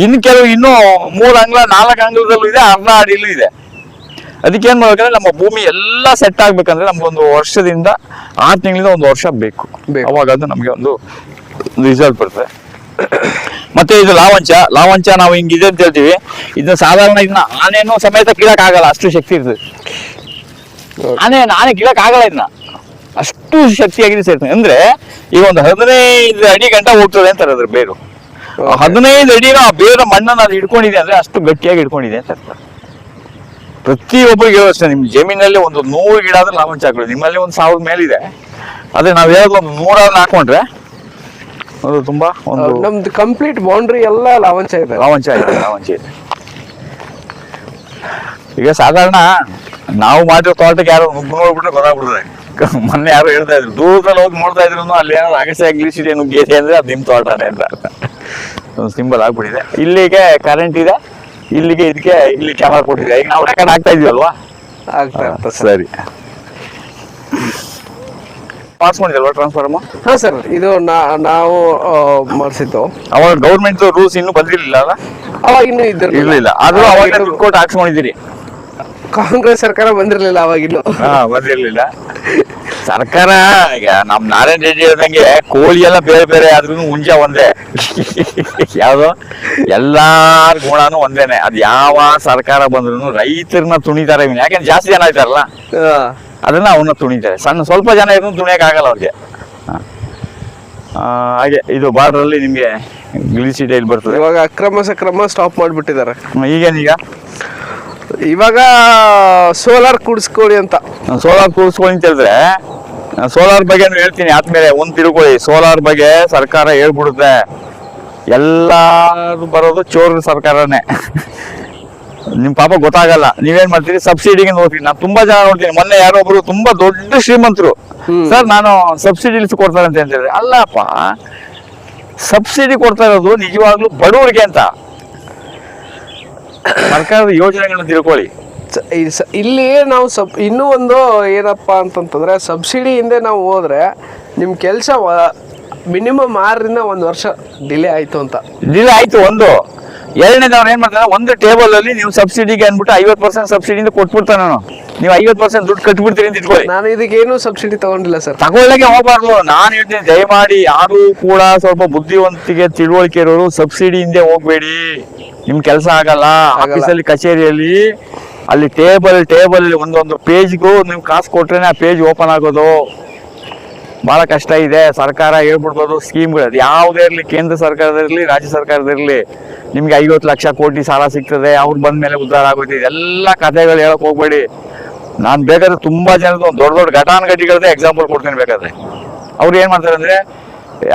ಇನ್ನು ಕೆಲವು ಇನ್ನೂ ಮೂರು ಅಂಗ್ಲ ನಾಲ್ಕು ಅಂಗ್ಲದಲ್ಲೂ ಇದೆ ಅರ್ಧ ಅಡಿಲೂ ಇದೆ. ಅದಕ್ಕೆ ಏನು ಮಾಡ್ಬೇಕಂದ್ರೆ ನಮ್ಮ ಭೂಮಿ ಎಲ್ಲ ಸೆಟ್ ಆಗ್ಬೇಕಂದ್ರೆ ನಮ್ಗೊಂದು ವರ್ಷದಿಂದ ಆರು ತಿಂಗಳಿಂದ ಒಂದು ವರ್ಷ ಬೇಕು. ಅವಾಗ ಅದು ನಮ್ಗೆ ಒಂದು ರಿಸಲ್ಟ್ ಬರ್ತದೆ. ಮತ್ತೆ ಇದು ಲಾವಂಚ ಲಾವಂಚ ನಾವು ಹಿಂಗಿದೆ ಅಂತ ಹೇಳ್ತೀವಿ. ಇದನ್ನ ಸಾಧಾರಣ ಇದನ್ನ ಆನೆನೂ ಸಮೇತ ಕೀಳಕ್ ಆಗಲ್ಲ ಅಷ್ಟು ಶಕ್ತಿ ಇರ್ತದೆ. ಆನೆ ಆನೆ ಕೀಳಕ್ ಆಗಲ್ಲ ಇದನ್ನ. ಅಷ್ಟು ಶಕ್ತಿಯಾಗಿದೆ ಸೇರ್ತದೆ. ಅಂದ್ರೆ ಈಗ ಒಂದು ಹದಿನೈದು ಅಡಿ ಗಂಟ ಹೋಗ್ತದೆ ಅಂತಾರೆ ಅದ್ರ ಬೇರು. ಹದಿನೈದು ಅಡಿನ ಆ ಬೇರ ಮಣ್ಣನ್ನು ಅದು ಹಿಡ್ಕೊಂಡಿದೆ ಅಂದ್ರೆ ಅಷ್ಟು ಗಟ್ಟಿಯಾಗಿ ಹಿಡ್ಕೊಂಡಿದೆ ಅಂತ ಅರ್ಥ. ಪ್ರತಿಯೊಬ್ಬರಿಗೆ ಅಷ್ಟೇ ನಿಮ್ ಜಮೀನಲ್ಲಿ ಒಂದು ನೂರು ಗಿಡ ಆದ್ರೆ ಲಾವಂಚ ಹಾಕೊಳ್ಳಿ ನಿಮ್ಮಲ್ಲಿ ಒಂದು ಸಾವಿರದ ಮೇಲಿದೆ. ಅದೇ ನಾವ್ ಹೇಳೋದು ಒಂದು ನೂರಾದ್ರೆ ಹಾಕೊಂಡ್ರೆ ಅದು ತುಂಬಾ ಒಂದು ನಮ್ದು ಕಂಪ್ಲೀಟ್ ಬೌಂಡ್ರಿ ಎಲ್ಲ ಲಾವಂಚ ಇದೆ ಲಾವಂಚ ಇದೆ ಲಾವಂಚ ಇದೆ ಈಗ ಸಾಧಾರಣ ನಾವು ಮಾಡಿರೋ ತೋಟಕ್ಕೆ ಯಾರೋ ನುಗ್ಗು ನೋಡ್ಬಿಟ್ರೆ ಗೊತ್ತಾಗ್ಬಿಡ್ತದೆ. ಕ- ಮೊನ್ನೆ ಯಾರು ಹೇಳ್ತಾ ಇದ್ರು ದೂರದಲ್ಲಿ ಹೋಗಿ ನೋಡ್ತಾ ಇದ್ರು ಅಲ್ಲಿ ಏನಾದ್ರು ಅಗಸೆ ಗಿಲಿಸಿದೆ ನುಗ್ಗಿದೆ ಅಂದ್ರೆ ಅದು ನಿಮ್ ತೋಟನೇ ಅಂತ. ಒಂದು ಸಿಂಬಲ್ ಆಗ್ಬಿಟ್ಟಿದೆ. ಇಲ್ಲಿಗೆ ಕರೆಂಟ್ ಇದೆ. ಇಲ್ಲಿಗೆ ಇದಕ್ಕೆ ಇಲ್ಲಿ ಕ್ಯಾಮರಾ ಕೊಟ್ಟಿದೆ ಈಗ ನಾವು ರೆಕಾರ್ಡ್ ಆಗ್ತಾ ಇದೀವಲ್ವಾ ಸರಿ. ಪಾಸ್ ಮಾಡಿದಲ್ವಾ ಟ್ರಾನ್ಸ್ಫಾರ್ಮ್ ಹಾ ಸರ್ ಇದು ನಾವು ಮಾಡಿಸಿದ್ದು. ಅವಾಗ ಗೌರ್ಮೆಂಟ್ ರೂಲ್ಸ್ ಇನ್ನೂ ಬಂದಿರಲಿಲ್ಲ ಅಲ್ಲ? ಅವಾಗ ಇನ್ನೂ ಇದ್ದಿರಲಿಲ್ಲ. ಆದ್ರೂ ಅವಾಗ ಕೋರ್ಟ್ ಕೊಟ್ಟು ಹಾಕ್ಸ್ಕೊಂಡಿದ್ದೀರಿ ಕಾಂಗ್ರೆಸ್ ಸರ್ಕಾರ ಬಂದಿರ್ಲಿಲ್ಲ ಅವಾಗಿನ್ನು. ಹಾ ಬಂದಿರ್ಲಿಲ್ಲ. ಸರ್ಕಾರ ಈಗ ನಮ್ ನಾರಾಯಣ ರೆಡ್ಡಿ ಹೇಳ್ದಂಗೆ ಕೋಳಿ ಎಲ್ಲ ಬೇರೆ ಬೇರೆ ಆದ್ರೂ ಹುಂಜ ಒಂದೇ. ಯಾವ್ದು? ಎಲ್ಲಾರ ಗುಣನು ಒಂದೇನೆ. ಅದ್ ಯಾವ ಸರ್ಕಾರ ಬಂದ್ರು ರೈತರನ್ನ ತುಣಿತಾರೆ ಇವ್ನು. ಯಾಕೆಂದ್ರೆ ಜಾಸ್ತಿ ಜನ ಇದಾರಲ್ಲ ಹಾ. ಅದನ್ನ ಅವನ್ನ ತುಣಿತಾರೆ. ಸಣ್ಣ ಸ್ವಲ್ಪ ಜನ ಇದ್ರು ತುಣಿಯಕ್ ಆಗಲ್ಲ ಅವ್ರಿಗೆ. ಹಾ. ಆ, ಹಾಗೆ ಇದು ಬಾರ್ಡರ್ ಅಲ್ಲಿ ನಿಮ್ಗೆ ಗಿಳಿಸಿ ಡೈಲ್ ಬರ್ತದೆ. ಇವಾಗ ಅಕ್ರಮ ಸಕ್ರಮ ಸ್ಟಾಪ್ ಮಾಡ್ಬಿಟ್ಟಿದ್ದಾರೆ. ಈಗೇನೀಗ ಇವಾಗ ಸೋಲಾರ್ ಕೂಡಿಸ್ಕೊಳ್ಳಿ ಅಂತ. ಸೋಲಾರ್ ಕೂರಿಸ್ಕೊಳ್ಳಿ ಅಂತ ಹೇಳಿದ್ರೆ ಸೋಲಾರ್ ಬಗ್ಗೆ ಹೇಳ್ತೀನಿ ಆದ್ಮೇಲೆ ಒಂದ್ ತಿಳ್ಕೊಳ್ಳಿ. ಸೋಲಾರ್ ಬಗ್ಗೆ ಸರ್ಕಾರ ಹೇಳ್ಬಿಡುತ್ತೆ. ಎಲ್ಲಾರು ಬರೋದು ಚೋರ್ ಸರ್ಕಾರನೇ. ನಿಮ್ ಪಾಪ ಗೊತ್ತಾಗಲ್ಲ. ನೀವೇನ್ ಮಾಡ್ತೀರಿ? ಸಬ್ಸಿಡಿಗೆ ನೋಡ್ತೀನಿ. ನಾನು ತುಂಬಾ ಜನ ನೋಡ್ತೀನಿ. ಮೊನ್ನೆ ಯಾರೋ ಒಬ್ರು ತುಂಬಾ ದೊಡ್ಡ ಶ್ರೀಮಂತರು. ಸರ್ ನಾನು ಸಬ್ಸಿಡಿ ಕೊಡ್ತಾರೆ ಅಂತ ಹೇಳಿದ್ರೆ ಅಲ್ಲಪ್ಪ ಸಬ್ಸಿಡಿ ಕೊಡ್ತಾ ಇರೋದು ನಿಜವಾಗ್ಲೂ ಬಡವರಿಗೆ ಅಂತ. ಸರ್ಕಾರದ ಯೋಜನೆಗಳನ್ನ ತಿಳ್ಕೊಳ್ಳಿ. ಇಲ್ಲಿ ನಾವು ಸಬ್ ಇನ್ನೂ ಒಂದು ಏನಪ್ಪ ಅಂತಂತಂದರೆ ಸಬ್ಸಿಡಿ ಹಿಂದೆ ನಾವು ಹೋದ್ರೆ ನಿಮ್ಮ ಕೆಲಸ ಮಿನಿಮಮ್ ಆರರಿಂದ ಒಂದು ವರ್ಷ ಡಿಲೇ ಆಯ್ತು ಅಂತ. ಡಿಲೇ ಆಯ್ತು ಒಂದು. ಎರಡನೇದವ್ರು ಏನು ಮಾಡ್ತಾರೆ ಒಂದು ಟೇಬಲ್ ಅಲ್ಲಿ ನೀವು ಸಬ್ಸಿಡಿಗೆ ಅಂದ್ಬಿಟ್ಟು ಐವತ್ತು ಪರ್ಸೆಂಟ್ ಸಬ್ಸಿಡಿಯಿಂದ ಕೊಟ್ಬಿಡ್ತಾನೆ ನಾನು ನೀವು ಐವತ್ ಪರ್ಸೆಂಟ್ ದುಡ್ಡು ಕಟ್ಬಿಡ್ತೀರಿ ಅಂತ ಇಟ್ಕೊಳ್ಳಿ. ನಾನು ಇದಕ್ಕೇನು ಸಬ್ಸಿಡಿ ತಗೊಂಡಿಲ್ಲ ಸರ್. ತಗೊಳ್ಳೋಕೆ ಹೋಗ್ಬಾರ್ದು ನಾನು ಹೇಳ್ತೀನಿ ದಯಮಾಡಿ ಯಾರು ಕೂಡ ಸ್ವಲ್ಪ ಬುದ್ಧಿವಂತಿಕೆ ತಿಳುವಳಿಕೆ ಇರೋರು ಸಬ್ಸಿಡಿ ಹಿಂದೆ ಹೋಗ್ಬೇಡಿ. ನಿಮ್ ಕೆಲಸ ಆಗಲ್ಲ ಆಫೀಸಲ್ಲಿ ಕಚೇರಿಯಲ್ಲಿ. ಅಲ್ಲಿ ಟೇಬಲ್ ಟೇಬಲ್ ಒಂದೊಂದು ಪೇಜ್ಗೂ ನೀವು ಕಾಸು ಕೊಟ್ರೇನೆ ಆ ಪೇಜ್ ಓಪನ್ ಆಗೋದು. ಬಹಳ ಕಷ್ಟ ಇದೆ. ಸರ್ಕಾರ ಹೇಳ್ಬಿಡ್ಬೋದು ಸ್ಕೀಮ್ಗಳು ಅದು ಯಾವುದೇ ಇರಲಿ ಕೇಂದ್ರ ಸರ್ಕಾರದಿರಲಿ ರಾಜ್ಯ ಸರ್ಕಾರದಿರಲಿ ನಿಮ್ಗೆ ಐವತ್ತು ಲಕ್ಷ ಕೋಟಿ ಸಾಲ ಸಿಗ್ತದೆ. ಅವ್ರು ಬಂದ ಮೇಲೆ ಉದ್ಧಾರ ಆಗುತ್ತೆ ಇದೆಲ್ಲ ಕಥೆಗಳು ಹೇಳಕ್ ಹೋಗ್ಬೇಡಿ. ನಾನು ಬೇಕಾದ್ರೆ ತುಂಬಾ ಜನದ ದೊಡ್ಡ ದೊಡ್ಡ ದೊಡ್ಡ ಘಟಾನುಘಟಿಗಳದ್ದೇ ಎಕ್ಸಾಂಪಲ್ ಕೊಡ್ತೀನಿ ಬೇಕಾದ್ರೆ. ಅವ್ರು ಏನ್ ಮಾಡ್ತಾರೆ ಅಂದ್ರೆ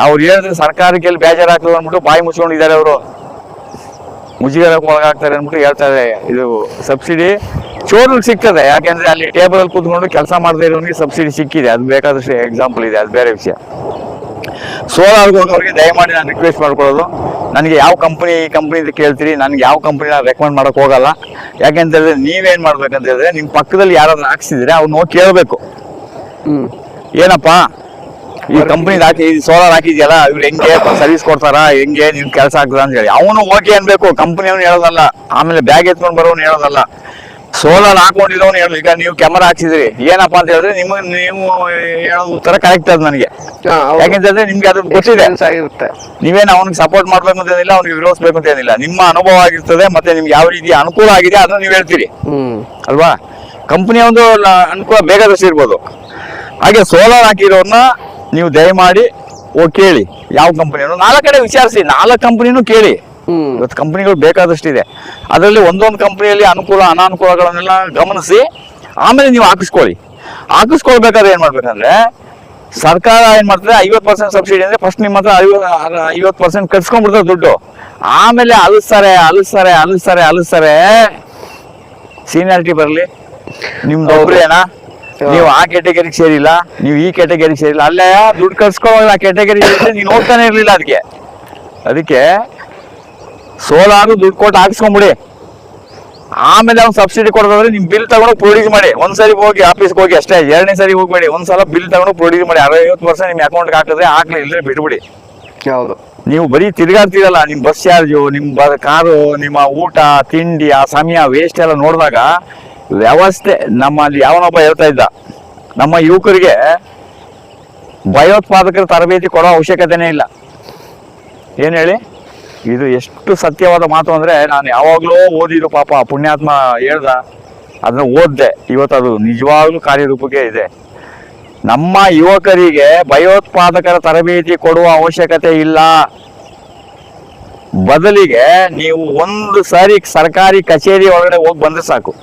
ಅವ್ರು ಹೇಳಿದ್ರೆ ಸರ್ಕಾರಕ್ಕೆ ಎಲ್ಲಿ ಬೇಜಾರಾಗ್ತದೆ ಅಂದ್ಬಿಟ್ಟು ಬಾಯಿ ಮುಚ್ಕೊಂಡಿದ್ದಾರೆ ಅವರು. ಮುಜುಗರಕ್ಕೆ ಒಳಗಾಗ್ತಾರೆ ಅಂದ್ಬಿಟ್ಟು ಹೇಳ್ತಾರೆ ಇದು ಸಬ್ಸಿಡಿ ಚೋರ್ಗೆ ಸಿಗ್ತದೆ. ಯಾಕೆಂದ್ರೆ ಅಲ್ಲಿ ಟೇಬಲ್ ಅಲ್ಲಿ ಕೂತ್ಕೊಂಡು ಕೆಲಸ ಮಾಡದೇ ಇರೋನಿಗೆ ಸಬ್ಸಿಡಿ ಸಿಕ್ಕಿದೆ. ಅದು ಬೇಕಾದಷ್ಟು ಎಕ್ಸಾಂಪಲ್ ಇದೆ ಅದು ಬೇರೆ ವಿಷಯ. ಸೋಲಾರ್ ಹೋಗೋರಿಗೆ ದಯಮಾಡಿ ನಾನು ರಿಕ್ವೆಸ್ಟ್ ಮಾಡ್ಕೊಳ್ಳೋದು. ನನಗೆ ಯಾವ ಕಂಪನಿ ಈ ಕಂಪ್ನಿ ಅಂತ ಕೇಳ್ತೀರಿ. ನನಗೆ ಯಾವ ಕಂಪನಿ ನಾನು ರೆಕಮೆಂಡ್ ಮಾಡಕ್ ಹೋಗಲ್ಲ. ಯಾಕೆಂತ ಹೇಳಿದ್ರೆ ನೀವೇನ್ ಮಾಡ್ಬೇಕಂತ ಹೇಳಿದ್ರೆ ನಿಮ್ಮ ಪಕ್ಕದಲ್ಲಿ ಯಾರಾದ್ರೂ ಹಾಕ್ಸಿದ್ರೆ ಅವ್ರು ನೋಡಿ ಕೇಳಬೇಕು. ಹ್ಮ್. ಏನಪ್ಪಾ? ಈ ಕಂಪನಿ ಹಾಕಿ ಸೋಲಾರ್ ಹಾಕಿದ್ಯಲ್ಲ ಇವ್ರು ಹೆಂಗೆ ಸರ್ವಿಸ್ ಕೊಡ್ತಾರ ಹೆಂಗೆ ನಿನ್ ಕೆಲಸ ಆಗ್ತದ ಅಂತ ಹೇಳಿ. ಅವನು ಓಕೆ ಅನ್ಬೇಕು ಕಂಪನಿಯವನು ಹೇಳೋದಲ್ಲ. ಆಮೇಲೆ ಬ್ಯಾಗ್ ಎತ್ಕೊಂಡ್ ಬರೋನು ಹೇಳೋದಲ್ಲ. ಸೋಲಾರ್ ಹಾಕೊಂಡಿರೋನು ಹೇಳಿ ಈಗ ನೀವು ಕ್ಯಾಮರಾ ಹಾಕ್ಸಿದ್ರಿ. ಏನಪ್ಪಾ ಅಂತ ಹೇಳಿದ್ರೆ ನಿಮಗೆ ನೀವು ಹೇಳೋ ಉತ್ತರ ಕರೆಕ್ಟ್ ಅದು ನನಗೆ. ಯಾಕೆಂತಂದ್ರೆ ನಿಮ್ಗೆ ಅದು ಗೊತ್ತಿದೆ. ಆಗಿರುತ್ತೆ. ನೀವೇನು ಅವ್ನಿಗೆ ಸಪೋರ್ಟ್ ಮಾಡ್ಬೇಕು ಅಂತ ಏನಿಲ್ಲ ಅವ್ನಿಗೆ ವಿರೋಧಿಸ್ಬೇಕು ಅಂತ ಏನಿಲ್ಲ. ನಿಮ್ಮ ಅನುಭವ ಆಗಿರ್ತದೆ ಮತ್ತೆ ನಿಮ್ಗೆ ಯಾವ ರೀತಿ ಅನುಕೂಲ ಆಗಿದೆ ಅದನ್ನ ನೀವು ಹೇಳ್ತೀರಿ. ಅಲ್ವಾ? ಕಂಪನಿ ಒಂದು ಅನುಕೂಲ ಬೇಕಾದಷ್ಟು ಇರ್ಬೋದು ಹಾಗೆ ಸೋಲಾರ್ ಹಾಕಿರೋರ್ನ ನೀವು ದಯಮಾಡಿ ಓ ಕೇಳಿ. ಯಾವ ಕಂಪನಿಯನ್ನು ನಾಲ್ಕು ಕಡೆ ವಿಚಾರಿಸಿ ನಾಲ್ಕು ಕಂಪನಿನೂ ಕೇಳಿ. ಇವತ್ತು ಕಂಪನಿಗಳು ಬೇಕಾದಷ್ಟಿದೆ. ಅದರಲ್ಲಿ ಒಂದೊಂದು ಕಂಪನಿಯಲ್ಲಿ ಅನುಕೂಲ ಅನಾನುಕೂಲಗಳನ್ನೆಲ್ಲ ಗಮನಿಸಿ ಆಮೇಲೆ ನೀವು ಹಾಕಿಸ್ಕೊಳ್ಳಿ. ಹಾಕಿಸ್ಕೊಳ್ಬೇಕಾದ್ರೆ ಏನು ಮಾಡ್ಬೇಕಂದ್ರೆ ಸರ್ಕಾರ ಏನ್ ಮಾಡ್ತಾರೆ ಐವತ್ತು ಪರ್ಸೆಂಟ್ ಸಬ್ಸಿಡಿ ಅಂದ್ರೆ ಫಸ್ಟ್ ನಿಮ್ಮ ಹತ್ರ ಐವತ್ತು ಪರ್ಸೆಂಟ್ ಕಟ್ಸ್ಕೊಂಡ್ಬಿಡ್ತಾರೆ ದುಡ್ಡು. ಆಮೇಲೆ ಅಲಿಸ್ತಾರೆ ಅಲಿಸ್ತಾರೆ ಅಲಿಸ್ತಾರೆ ಅಲಿಸ್ತಾರೆ. ಸೀನಿಯಾರಿಟಿ ಬರಲಿ. ನಿಮ್ದು ಒಬ್ರೇನಾ? ನೀವು ಆ ಕ್ಯಾಟಗರಿಗೆ ಸೇರಿಲ್ಲ ನೀವು ಈ ಕ್ಯಾಟಗರಿಗೆ ಸೇರಿಲ್ಲ. ಅಲ್ಲೇ ದುಡ್ಡು ಕಳ್ಸ್ಕೊಳ್ಳೋ ಆ ಕ್ಯಾಟಗರಿ ನೀವು ಹೋಗ್ತಾನೆ ಇರ್ಲಿಲ್ಲ ಅದಕ್ಕೆ ಅದಕ್ಕೆ ಸೋಲಾರು ದುಡ್ಡು ಕೊಟ್ಟು ಹಾಕ್ಸ್ಕೊಂಬಿಡಿ. ಆಮೇಲೆ ಅವ್ನು ಸಬ್ಸಿಡಿ ಕೊಡೋದಾದ್ರೆ ನಿಮ್ ಬಿಲ್ ತಗೊಂಡು ಪ್ರೊಡ್ಯೂಸ್ ಮಾಡಿ. ಒಂದ್ಸರಿ ಹೋಗಿ ಆಫೀಸ್ಗೆ ಹೋಗಿ ಅಷ್ಟೇ ಎರಡನೇ ಸರಿ ಹೋಗ್ಬೇಡಿ. ಒಂದ್ಸಲ ಬಿಲ್ ತಗೊಂಡು ಪ್ರೊಡ್ಯೂಸ್ ಮಾಡಿ. ಅರವತ್ತು ಪರ್ಸೆಂಟ್ ನಿಮ್ಮ ಅಕೌಂಟ್ಗೆ ಹಾಕಿದ್ರೆ ಹಾಕ್ಲಿ ಇಲ್ಲದ್ರೆ ಬಿಟ್ಬಿಡಿ. ಹೌದು. ನೀವು ಬರೀ ತಿರ್ಗಾಡ್ತೀರಲ್ಲ ನಿಮ್ ಬಸ್ ಚಾರ್ಜು ನಿಮ್ ಬ ಕಾರು ನಿಮ್ಮ ಊಟ ತಿಂಡಿ ಆ ಸಮಯ ವೇಸ್ಟ್ ಎಲ್ಲ ನೋಡಿದಾಗ ವ್ಯವಸ್ಥೆ ನಮ್ಮಲ್ಲಿ ಯಾವನೊಬ್ಬ ಹೇಳ್ತಾ ಇದ್ದ. ನಮ್ಮ ಯುವಕರಿಗೆ ಭಯೋತ್ಪಾದಕರ ತರಬೇತಿ ಕೊಡೋ ಅವಶ್ಯಕತೆನೇ ಇಲ್ಲ. ಏನು ಹೇಳಿ? ಇದು ಎಷ್ಟು ಸತ್ಯವಾದ ಮಾತು ಅಂದರೆ ನಾನು ಯಾವಾಗಲೂ ಓದಿದ್ದು ಪಾಪ ಪುಣ್ಯಾತ್ಮ ಹೇಳ್ದ, ಅದನ್ನ ಓದಿದೆ. ಇವತ್ತು ಅದು ನಿಜವಾಗ್ಲೂ ಕಾರ್ಯರೂಪಕ್ಕೆ ಇದೆ. ನಮ್ಮ ಯುವಕರಿಗೆ ಭಯೋತ್ಪಾದಕರ ತರಬೇತಿ ಕೊಡುವ ಅವಶ್ಯಕತೆ ಇಲ್ಲ. ಬದಲಿಗೆ ನೀವು ಒಂದು ಸಾರಿ ಸರ್ಕಾರಿ ಕಚೇರಿ ಒಳಗಡೆ ಹೋಗಿ ಬಂದ್ರೆ ಸಾಕು.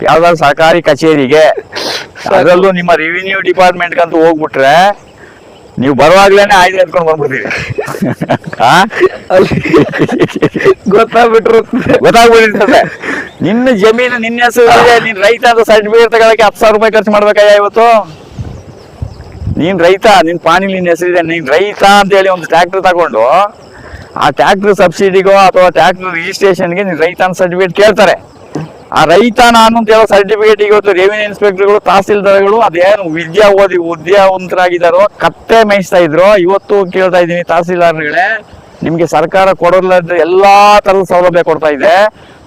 ಯಾವ್ದಾದ್ರು ಸರ್ಕಾರಿ ಕಚೇರಿಗೆ ಅದರಲ್ಲೂ ನಿಮ್ಮ ರೆವಿನ್ಯೂ ಡಿಪಾರ್ಟ್ಮೆಂಟ್ ಅಂತ ಹೋಗ್ಬಿಟ್ರೆ ನೀವು ಬರುವಾಗ್ಲೇನೆ ಆಯ್ದು ಎತ್ಕೊಂಡು ಬಂದ್ಬಿಡ್ತೀವಿ [laughs] ಗೊತ್ತಾಗ್ಬಿಟ್ರು. ಗೊತ್ತಾಗ್ಬಿಟ್ಟಿರ್ತದೆ. ನಿನ್ನ ಜಮೀನು ನಿನ್ನ ಹೆಸರಿದೆ ನೀನ್ ರೈತ ಅಂತ ಸರ್ಟಿಫಿಕೇಟ್ ತಗೊಳಕ್ಕೆ ಹತ್ತು ಸಾವಿರ ರೂಪಾಯಿ ಖರ್ಚು ಮಾಡ್ಬೇಕಾಯ ಇವತ್ತು? ನೀನ್ ರೈತ ನಿನ್ ಪಾನಿ ನಿನ್ನ ಹೆಸರಿದೆ ನೀನ್ ರೈತ ಅಂತ ಹೇಳಿ ಒಂದು ಟ್ರ್ಯಾಕ್ಟರ್ ತಗೊಂಡು ಆ ಟ್ರ್ಯಾಕ್ಟರ್ ಸಬ್ಸಿಡಿಗೋ ಅಥವಾ ಟ್ರ್ಯಾಕ್ಟರ್ ರಿಜಿಸ್ಟ್ರೇಷನ್ಗೆ ನೀನ್ ರೈತ ಅಂತ ಸರ್ಟಿಫಿಕೇಟ್ ಕೇಳ್ತಾರೆ. ಆ ರೈತ ನಾನು ಅಂತ ಹೇಳೋ ಸರ್ಟಿಫಿಕೇಟ್ ಇವತ್ತು ರೆವಿನ್ಯೂ ಇನ್ಸ್ಪೆಕ್ಟರ್ಗಳು ತಹಸೀಲ್ದಾರ್ಗಳು ಅದೇನು ವಿದ್ಯಾ ಓದಿ ವಿದ್ಯಾವಂತರಾಗಿದ್ದಾರೋ ಕತ್ತೆ ಮೇಯಿಸ್ತಾ ಇದ್ರು. ಇವತ್ತು ಕೇಳ್ತಾ ಇದ್ದೀನಿ ತಹಸೀಲ್ದಾರ್ಗಳೇ, ನಿಮ್ಗೆ ಸರ್ಕಾರ ಕೊಡೋಲ್ಲ ಎಲ್ಲಾ ತರದ ಸೌಲಭ್ಯ ಕೊಡ್ತಾ ಇದೆ.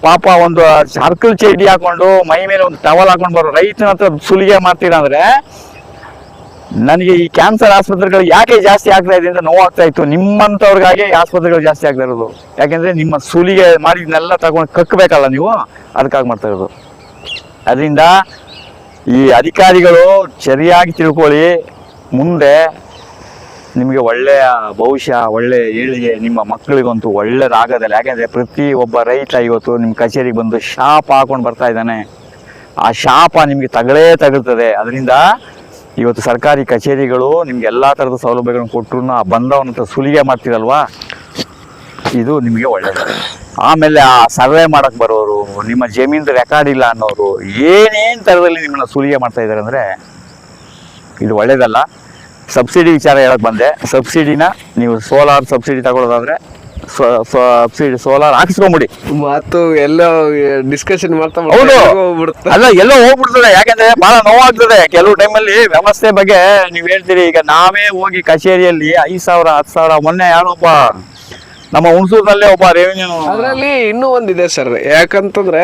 ಪಾಪ ಒಂದು ಸರ್ಕಲ್ ಚೈಡಿ ಹಾಕೊಂಡು ಮೈ ಮೇಲೆ ಒಂದು ಟವಲ್ ಹಾಕೊಂಡು ಬರೋ ರೈತನ ಹತ್ರ ಸುಲಿಗೆ ಮಾಡ್ತೀರಾ ಅಂದ್ರೆ ನನಗೆ ಈ ಕ್ಯಾನ್ಸರ್ ಆಸ್ಪತ್ರೆಗಳು ಯಾಕೆ ಜಾಸ್ತಿ ಆಗ್ತಾ ಇದೆ ಅಂತ ನೋವಾಗ್ತಾ ಇತ್ತು. ನಿಮ್ಮಂಥವ್ರಿಗಾಗೆ ಆಸ್ಪತ್ರೆಗಳು ಜಾಸ್ತಿ ಆಗ್ತಾ ಇರೋದು. ಯಾಕೆಂದ್ರೆ ನಿಮ್ಮ ಸುಲಿಗೆ ಮಾಡಿದ್ನೆಲ್ಲ ತಗೊಂಡು ಕಕ್ಕಬೇಕಲ್ಲ ನೀವು? ಅದಕ್ಕಾಗಿ ಮಾಡ್ತಾ ಇರೋದು. ಅದರಿಂದ ಈ ಅಧಿಕಾರಿಗಳು ಸರಿಯಾಗಿ ತಿಳ್ಕೊಳ್ಳಿ. ಮುಂದೆ ನಿಮಗೆ ಒಳ್ಳೆಯ ಭವಿಷ್ಯ ಒಳ್ಳೆಯ ಏಳಿಗೆ ನಿಮ್ಮ ಮಕ್ಕಳಿಗಂತೂ ಒಳ್ಳೆಯದಾಗೋದಿಲ್ಲ ಯಾಕೆಂದ್ರೆ ಪ್ರತಿ ಒಬ್ಬ ರೈತ ಇವತ್ತು ನಿಮ್ಮ ಕಚೇರಿಗೆ ಬಂದು ಶಾಪ ಹಾಕೊಂಡು ಬರ್ತಾ ಇದ್ದಾನೆ. ಆ ಶಾಪ ನಿಮಗೆ ತಗಲೇ ತಗುಲ್ತದೆ. ಅದರಿಂದ ಇವತ್ತು ಸರ್ಕಾರಿ ಕಚೇರಿಗಳು ನಿಮ್ಗೆ ಎಲ್ಲಾ ಥರದ ಸೌಲಭ್ಯಗಳನ್ನು ಕೊಟ್ಟರು ಆ ಬಂದವನಂತ ಸುಲಿಗೆ ಮಾಡ್ತೀರಲ್ವಾ? ಇದು ನಿಮಗೆ ಒಳ್ಳೇದು. ಆಮೇಲೆ ಆ ಸರ್ವೆ ಮಾಡಕ್ ಬರೋರು, ನಿಮ್ಮ ಜಮೀನ್ದು ರೆಕಾರ್ಡ್ ಇಲ್ಲ ಅನ್ನೋರು ಏನೇನ್ ಥರದಲ್ಲಿ ನಿಮ್ಮನ್ನ ಸುಲಿಗೆ ಮಾಡ್ತಾ ಇದ್ದಾರೆ ಅಂದ್ರೆ ಇದು ಒಳ್ಳೇದಲ್ಲ. ಸಬ್ಸಿಡಿ ವಿಚಾರ ಹೇಳಕ್ಕೆ ಬಂದೆ. ಸಬ್ಸಿಡಿನ ನೀವು ಸೋಲಾರ್ ಸಬ್ಸಿಡಿ ತಗೊಳ್ಳೋದಾದ್ರೆ ಸೋಲಾರ್ ಹಾಕಿಸ್ಕೊಂಬಿಡಿ. ಮಾತು ಎಲ್ಲ ಡಿಸ್ಕಷನ್ ಮಾಡ್ತಾ ಹೌದು. ಹೋಗ್ಬಿಡುತ್ತೆ. ಅಲ್ಲ ಎಲ್ಲೋ ಹೋಗ್ಬಿಡ್ತದೆ. ಯಾಕಂದ್ರೆ ಬಹಳ ನೋವಾಗ್ತದೆ. ಕೆಲವು ಟೈಮಲ್ಲಿ ವ್ಯವಸ್ಥೆ ಬಗ್ಗೆ ನೀವು ಹೇಳ್ತೀರಿ. ಈಗ ನಾವೇ ಹೋಗಿ ಕಚೇರಿಯಲ್ಲಿ ಐದು ಸಾವಿರ ಹತ್ತು ಸಾವಿರ ಮೊನ್ನೆ ಯಾರೊಬ್ಬ ನಮ್ಮ ಹುಣಸೂರಿನಲ್ಲೇ ಒಬ್ಬ ರೆವಿನ್ಯೂ ಅದರಲ್ಲಿ ಇನ್ನೂ ಒಂದಿದೆ ಸರ್ ಯಾಕಂತಂದ್ರೆ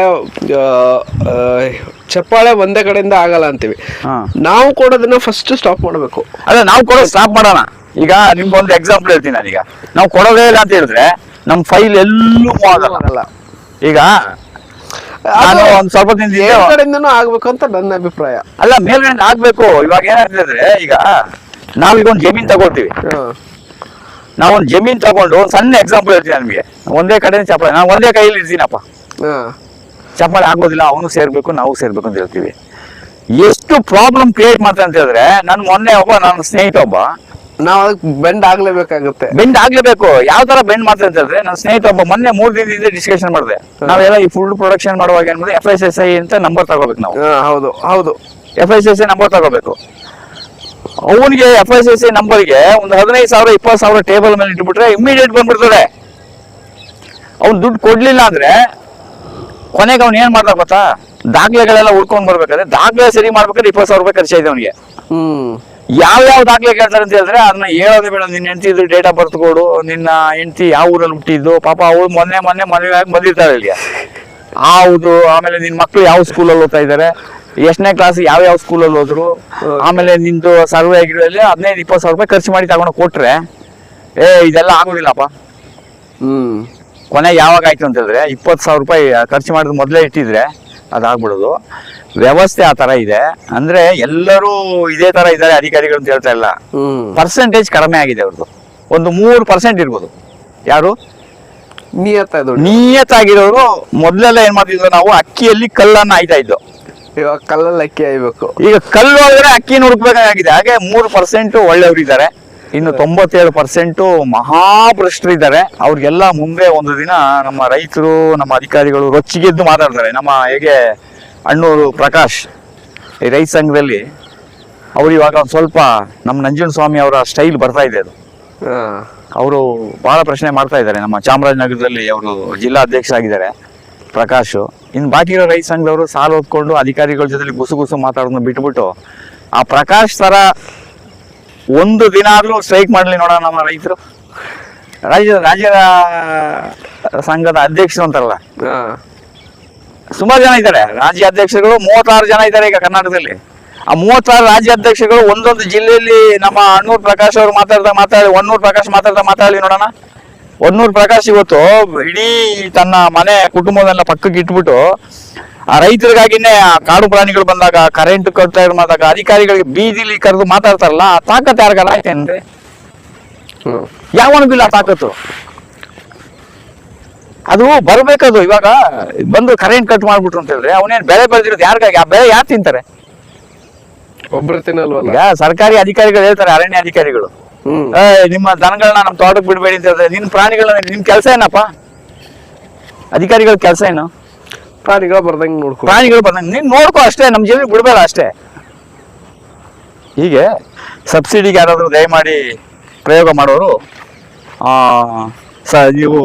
ಚಪ್ಪಾಳೆ ಒಂದೇ ಕಡೆಯಿಂದ ಆಗಲ್ಲ ಅಂತೀವಿ. ನಾವು ಕೊಡೋದನ್ನ ಫಸ್ಟ್ ಸ್ಟಾಪ್ ಮಾಡಬೇಕು. ಅಲ್ಲ ನಾವು ಕೊಡೋದು ಸ್ಟಾಪ್ ಮಾಡೋಣ. ಈಗ ನಿಮ್ಗೆ ಒಂದು ಎಕ್ಸಾಂಪಲ್ ಹೇಳ್ತೀನಿ ನಾನೀಗ. ನಾವು ಕೊಡೋದೇ ಇಲ್ಲ ಅಂತ ಹೇಳಿದ್ರೆ ನಮ್ಮ ಫೈಲ್ ಎಲ್ಲೂ ಆಗಲ್ಲ. ಈಗ ನಾನು ಒಂದು ಸ್ವಲ್ಪ ಆಗ್ಬೇಕು ಅಂತ ನನ್ನ ಅಭಿಪ್ರಾಯ. ಅಲ್ಲ ಮೇಲ್ಗಡೆ ಆಗ್ಬೇಕು. ಇವಾಗ ಏನಾಗ್ತದೆ ಈಗ ನಾವೀಗ ಒಂದು ಜಮೀನ್ ತಗೊಳ್ತೀವಿ. ನಾವೊಂದು ಜಮೀನ್ ತಗೊಂಡು ಒಂದು ಸಣ್ಣ ಎಕ್ಸಾಂಪಲ್ ಹೇಳ್ತೀನಿ ನಮಗೆ. ಒಂದೇ ಕಡೆ ಚಪ್ಪಾಳೆ. ನಾವು ಒಂದೇ ಕೈಯಲ್ಲಿ ಇರ್ತೀನಪ್ಪ. ಚಪ್ಪಾಳೆ ಆಗೋದಿಲ್ಲ ಅವನು ಸೇರ್ಬೇಕು ನಾವು ಸೇರ್ಬೇಕು ಅಂತ ಹೇಳ್ತೀವಿ. ಎಷ್ಟು ಪ್ರಾಬ್ಲಮ್ ಕ್ರಿಯೇಟ್ ಮಾಡ್ತಾರೆ ಅಂತ ಹೇಳಿದ್ರೆ ನನ್ ಮೊನ್ನೆ ಒಬ್ಬ ನನ್ನ ಸ್ನೇಹಿತ ಒಬ್ಬ ನಾವು ಅದಕ್ಕೆ ಬೆಂಡ್ ಆಗ್ಲೇಬೇಕಾಗುತ್ತೆ. ಬೆಂಡ್ ಆಗ್ಲೇಬೇಕು. ಯಾವ ತರ ಬೆಂಡ್ ಮಾಡ್ತಾರೆ ಅಂತ ಹೇಳಿದ್ರೆ ನನ್ನ ಸ್ನೇಹಿತ ಒಬ್ಬ ಮೊನ್ನೆ ಮೂರ್ ದಿನದಿಂದ ಡಿಸ್ಕಷನ್ ಮಾಡಿದೆ. ನಾವೆಲ್ಲ ಈ ಫುಲ್ ಪ್ರೊಡಕ್ಷನ್ ಮಾಡುವಾಗ ಏನ್ಮಾಡಿದೆ ಎಫ್ ಎಸ್ ಎಸ್ ಐ ಅಂತ ನಂಬರ್ ತಗೋಬೇಕು ನಾವು. ಹಾ, ಹೌದು ಹೌದು. F S S I number ತಗೋಬೇಕು. ಅವನಿಗೆ ಎಫ್ ಎಸ್ ಎಸ್ ಐ ನಂಬರ್ಗೆ ಒಂದು ಹದಿನೈದು ಸಾವಿರ ಇಪ್ಪತ್ತು ಸಾವಿರ ಟೇಬಲ್ ಮೇಲೆ ಇಟ್ಬಿಟ್ರೆ ಇಮಿಡಿಯೇಟ್ ಬಂದ್ಬಿಡ್ತಾರೆ ಅವ್ನು ದುಡ್ಡು ಕೊಡ್ಲಿಲ್ಲ ಅಂದ್ರೆ ಕೊನೆಗೆ ಅವ್ನು ಏನ್ ಮಾಡ್ದ ಗೊತ್ತಾ? ದಾಖಲೆಗಳೆಲ್ಲ ಉಳ್ಕೊಂಡ್ ಬರ್ಬೇಕಾದ್ರೆ ದಾಖಲೆ ಸರಿ ಮಾಡ್ಬೇಕಾದ್ರೆ ಇಪ್ಪತ್ತು ಸಾವಿರ ರೂಪಾಯಿ ಖರ್ಚಾಯ್ತು ಅವನಿಗೆ. ಹ್ಮ್. ಯಾವ ಯಾವ ದಾಖಲೆ ಕೇಳ್ತಾರೆ ಅಂತ ಹೇಳಿದ್ರೆ ಅದನ್ನ ಹೇಳೋದೇ ಬೇಡ. ನಿನ್ನ ಹೆಂಡತಿದು ಡೇಟ್ ಆಫ್ ಬರ್ತ್ ಕೊಡು. ನಿನ್ನ ಹೆಂಡತಿ ಯಾವ ಊರಲ್ಲಿ ಹುಟ್ಟಿದ್ದು? ಪಾಪ ಅವಳು ಮೊನ್ನೆ ಮೊನ್ನೆ ಮದುವೆ ಆಗಿ ಇಲ್ಲಿ ಇಲ್ಲಿಗೆ. ಹೌದು ಆಮೇಲೆ ನಿನ್ ಮಕ್ಳು ಯಾವ ಸ್ಕೂಲಲ್ಲಿ ಓದ್ತಾ ಇದ್ದಾರೆ? ಎಷ್ಟನೇ ಕ್ಲಾಸ್ ಯಾವ ಯಾವ ಸ್ಕೂಲಲ್ಲಿ ಹೋದ್ರು? ಆಮೇಲೆ ನಿಂದು ಸರ್ವೆ ಆಗಿರೋಲ್ಲಿ ಹದಿನೈದು ಇಪ್ಪತ್ತು ಸಾವಿರ ರೂಪಾಯಿ ಖರ್ಚು ಮಾಡಿ ತಗೊಂಡು ಕೊಟ್ರೆ. ಏ ಇದೆಲ್ಲ ಆಗೋದಿಲ್ಲಪ್ಪ. ಹ್ಮ್. ಕೊನೆ ಯಾವಾಗ ಆಯ್ತು ಅಂತ ಹೇಳಿದ್ರೆ ಇಪ್ಪತ್ತು ಸಾವಿರ ರೂಪಾಯಿ ಖರ್ಚು ಮಾಡಿದ ಮೊದಲೇ ಇಟ್ಟಿದ್ರೆ ಅದಾಗ್ಬಿಡೋದು. ವ್ಯವಸ್ಥೆ ಆ ತರ ಇದೆ. ಅಂದ್ರೆ ಎಲ್ಲರೂ ಇದೇ ತರ ಇದ್ದಾರೆ ಅಧಿಕಾರಿಗಳು ಅಂತ ಹೇಳ್ತಾ ಇಲ್ಲ. ಪರ್ಸೆಂಟೇಜ್ ಕಡಿಮೆ ಆಗಿದೆ ಅವ್ರದ್ದು. ಒಂದು ಮೂರು ಪರ್ಸೆಂಟ್ ಇರ್ಬೋದು. ಯಾರು? ನಿಯತ್ತ ಇದು. ನಿಯತ್ತಾಗಿರೋರು ಮೊದಲೆಲ್ಲ ಏನ್ ಮಾಡ್ತಿದ್ವಿ ನಾವು ಅಕ್ಕಿಯಲ್ಲಿ ಕಲ್ಲನ್ನು ಆಯ್ತಾ ಇದ್ದು. ಇವಾಗ ಕಲ್ಲಲ್ಲಿ ಅಕ್ಕಿ ಆಯ್ಬೇಕು ಈಗ ಕಲ್ಲು ಹೋದ್ರೆ ಅಕ್ಕಿನ ಹುಡುಕ್ಬೇಕಾಗಿದೆ ಹಾಗೆ ಮೂರು ಪರ್ಸೆಂಟ್ ಒಳ್ಳೆಯವರಿದ್ದಾರೆ ಇನ್ನು ತೊಂಬತ್ತೇಳು ಪರ್ಸೆಂಟ್ ಮಹಾಭ್ರಷ್ಟರಿದ್ದಾರೆ. ಅವ್ರಿಗೆಲ್ಲ ಮುಂದೆ ಒಂದು ದಿನ ನಮ್ಮ ರೈತರು ನಮ್ಮ ಅಧಿಕಾರಿಗಳು ರೊಚ್ಚಿಗೆದ್ದು ಮಾತಾಡ್ತಾರೆ. ನಮ್ಮ ಹೇಗೆ ಅಣ್ಣೂರು ಪ್ರಕಾಶ್ ಈ ರೈತ ಸಂಘದಲ್ಲಿ ಅವ್ರು ಇವಾಗ ಒಂದು ಸ್ವಲ್ಪ ನಮ್ಮ ನಂಜುನ ಸ್ವಾಮಿ ಅವರ ಸ್ಟೈಲ್ ಬರ್ತಾ ಇದೆ ಅದು. ಅವರು ಬಹಳ ಪ್ರಶ್ನೆ ಮಾಡ್ತಾ ಇದ್ದಾರೆ. ನಮ್ಮ ಚಾಮರಾಜನಗರದಲ್ಲಿ ಅವರು ಜಿಲ್ಲಾ ಅಧ್ಯಕ್ಷರಾಗಿದ್ದಾರೆ ಪ್ರಕಾಶ್. ಇನ್ನು ಬಾಕಿ ಇರೋ ರೈತ ಸಂಘದವರು ಸಾಲ ಓದ್ಕೊಂಡು ಅಧಿಕಾರಿಗಳ ಜೊತೆ ಗುಸು ಗುಸು ಮಾತಾಡೋದನ್ನ ಬಿಟ್ಬಿಟ್ಟು ಆ ಪ್ರಕಾಶ್ ತರ ಒಂದು ದಿನ ಆದ್ರೂ ಸ್ಟ್ರೈಕ್ ಮಾಡಲಿ ನೋಡೋಣ ನಮ್ಮ ರೈತರು. ರಾಜ್ಯ ರಾಜ್ಯದ ಸಂಘದ ಅಧ್ಯಕ್ಷರು ಅಂತಾರಲ್ಲ. ಸುಮಾರು ಜನ ಇದ್ದಾರೆ. ರಾಜ್ಯ ಅಧ್ಯಕ್ಷರುಗಳು ಮೂವತ್ತಾರು ಜನ ಇದ್ದಾರೆ ಈಗ ಕರ್ನಾಟಕದಲ್ಲಿ. ಆ ಮೂವತ್ತಾರು ರಾಜ್ಯ ಅಧ್ಯಕ್ಷರುಗಳು ಒಂದೊಂದು ಜಿಲ್ಲೆಯಲ್ಲಿ ನಮ್ಮ ಅಣ್ಣೂರ್ ಪ್ರಕಾಶ್ ಅವರು ಮಾತಾಡ್ತಾ ಮಾತಾಡಿ ಒನ್ನೂರ್ ಪ್ರಕಾಶ್ ಮಾತಾಡ್ತಾ ಮಾತಾಡಲಿ ನೋಡೋಣ. ಒನ್ನೂರ್ ಪ್ರಕಾಶ್ ಇವತ್ತು ಇಡೀ ತನ್ನ ಮನೆ ಕುಟುಂಬದೆಲ್ಲ ಪಕ್ಕಕ್ಕೆ ಇಟ್ಬಿಟ್ಟು ಆ ರೈತರಿಗಾಗಿನೇ ಆ ಕಾಡು ಪ್ರಾಣಿಗಳು ಬಂದಾಗ ಕರೆಂಟ್ ಕಟ್ತಾ ಇರೋ ಮಾಡಿದಾಗ ಅಧಿಕಾರಿಗಳಿಗೆ ಬೀದಿಲಿ ಕರೆದು ಮಾತಾಡ್ತಾರಲ್ಲ ಆ ತಾಕತ್ ಯಾರಿಗಲ್ಲ ಆಯ್ತೇನ್ರಿ ಯಾವನಿಗಿಲ್ಲ ಆ ತಾಕತ್ತು. ಅದು ಬರ್ಬೇಕದು ಇವಾಗ ಬಂದು ಕರೆಂಟ್ ಕಟ್ ಮಾಡ್ಬಿಟ್ರು ಅಂತ ಹೇಳಿದ್ರೆ ಅವನೇನ್ ಬೆಳೆ ಬೆಳೆದಿರೋದು ಯಾರಿಗಾಗಿ? ಆ ಬೆಳೆ ಯಾರು ತಿಂತಾರೆ? ಒಬ್ರು ತಿನ್ನಲ್ವಲ್ಲ? ಈಗ ಸರ್ಕಾರಿ ಅಧಿಕಾರಿಗಳು ಹೇಳ್ತಾರೆ ಅರಣ್ಯ ಅಧಿಕಾರಿಗಳು. ಏ, ನಿಮ್ಮ ದನಗಳನ್ನ ನಮ್ಮ ತೋಟಕ್ಕೆ ಬಿಡಬೇಡಿ ಅಂತ ಹೇಳಿದ್ರೆ ನಿನ್ನ ಪ್ರಾಣಿಗಳನ್ನ ನಿಮ್ ಕೆಲಸ ಏನಪ್ಪ? ಅಧಿಕಾರಿಗಳ ಕೆಲಸ ಏನು? ಪ್ರಾಣಿಗಳು ಬರ್ದಂಗೆ ನೋಡ್ಕೊ. ಪ್ರಾಣಿಗಳು ಬಂದಂಗೆ ನೀನ್ ನೋಡ್ಕೋ ಅಷ್ಟೇ ನಮ್ಮ ಜೀವನ ಬಿಡಬೇಡ ಅಷ್ಟೇ. ಹೀಗೆ ಸಬ್ಸಿಡಿಗೆ ಯಾರಾದರೂ ದಯಮಾಡಿ ಪ್ರಯೋಗ ಮಾಡೋರು ಸ, ನೀವು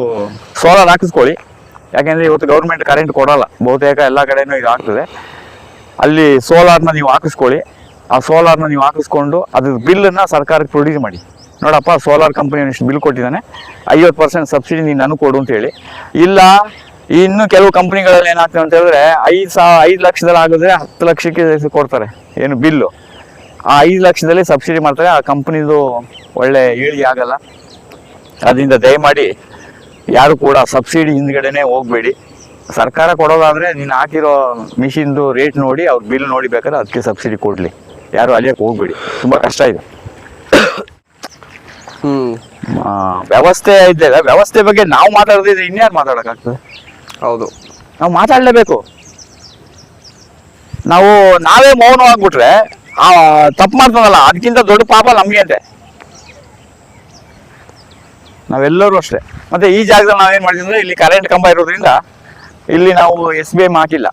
ಸೋಲಾರ್ ಹಾಕಿಸ್ಕೊಳ್ಳಿ. ಯಾಕೆಂದ್ರೆ ಇವತ್ತು ಗೌರ್ಮೆಂಟ್ ಕರೆಂಟ್ ಕೊಡಲ್ಲ, ಬಹುತೇಕ ಎಲ್ಲ ಕಡೆನೂ ಇದು ಆಗ್ತದೆ. ಅಲ್ಲಿ ಸೋಲಾರ್ನ ನೀವು ಹಾಕಿಸ್ಕೊಳ್ಳಿ. ಆ ಸೋಲಾರ್ನ ನೀವು ಹಾಕಿಸ್ಕೊಂಡು ಅದ್ರ ಬಿಲ್ಲನ್ನು ಸರ್ಕಾರಕ್ಕೆ ಪ್ರೊಡ್ಯೂಸ್ ಮಾಡಿ. ನೋಡಪ್ಪ, ಸೋಲಾರ್ ಕಂಪನಿ ಇಷ್ಟು ಬಿಲ್ ಕೊಟ್ಟಿದ್ದಾನೆ. ಐವತ್ತು ಪರ್ಸೆಂಟ್ ಸಬ್ಸಿಡಿ ನೀನು ನನಗೆ ಕೊಡು ಅಂತ ಹೇಳಿ. ಇಲ್ಲ ಇನ್ನು ಕೆಲವು ಕಂಪ್ನಿಗಳಲ್ಲಿ ಏನಾಗ್ತದೆ ಅಂತ ಹೇಳಿದ್ರೆ ಐದು ಸಾ ಐದು ಲಕ್ಷದಲ್ಲಿ ಆಗಿದ್ರೆ ಹತ್ತು ಲಕ್ಷಕ್ಕೆ ಕೊಡ್ತಾರೆ ಏನು ಬಿಲ್ಲು. ಆ ಐದು ಲಕ್ಷದಲ್ಲಿ ಸಬ್ಸಿಡಿ ಮಾಡ್ತಾರೆ ಆ ಕಂಪ್ನಿದು ಒಳ್ಳೆ ಏಳಿಗೆ ಆಗಲ್ಲ. ಅದರಿಂದ ದಯಮಾಡಿ ಯಾರು ಕೂಡ ಸಬ್ಸಿಡಿ ಹಿಂದ್ಗಡೆನೆ ಹೋಗ್ಬೇಡಿ. ಸರ್ಕಾರ ಕೊಡೋದಾದ್ರೆ ನೀನು ಹಾಕಿರೋ ಮಿಷಿನ್ದು ರೇಟ್ ನೋಡಿ ಅವ್ರ ಬಿಲ್ ನೋಡಿ ಬೇಕಾದ್ರೆ ಅದಕ್ಕೆ ಸಬ್ಸಿಡಿ ಕೊಡಲಿ. ಯಾರು ಅಲಿಯಕ್ಕೆ ಹೋಗ್ಬೇಡಿ. ತುಂಬ ಕಷ್ಟ ಇದೆ. ವ್ಯವಸ್ಥೆ ಇದ್ದೇವೆ ವ್ಯವಸ್ಥೆ ಬಗ್ಗೆ ನಾವು ಮಾತಾಡೋದಿದ್ರೆ ಇನ್ಯಾರು ಮಾತಾಡೋಕ್ಕಾಗ್ತದೆ? ಹೌದು. ನಾವು ಮಾತಾಡಲೇಬೇಕು. ನಾವು ನಾವೇ ಮೌನವಾಗ್ಬಿಟ್ರೆ ಆ ತಪ್ಪು ಮಾಡ್ತಾನಲ್ಲ ಅದಕ್ಕಿಂತ ದೊಡ್ಡ ಪಾಪ ನಮಗೆ ಅಂತೆ. ನಾವೆಲ್ಲರೂ ಅಷ್ಟೇ. ಮತ್ತೆ ಈ ಜಾಗದಲ್ಲಿ ನಾವೇನು ಮಾಡಿದ್ವಿ ಅಂದ್ರೆ ಇಲ್ಲಿ ಕರೆಂಟ್ ಕಂಬ ಇರೋದ್ರಿಂದ ಇಲ್ಲಿ ನಾವು ಎಸ್ ಬಿ ಐ ಹಾಕಿಲ್ಲ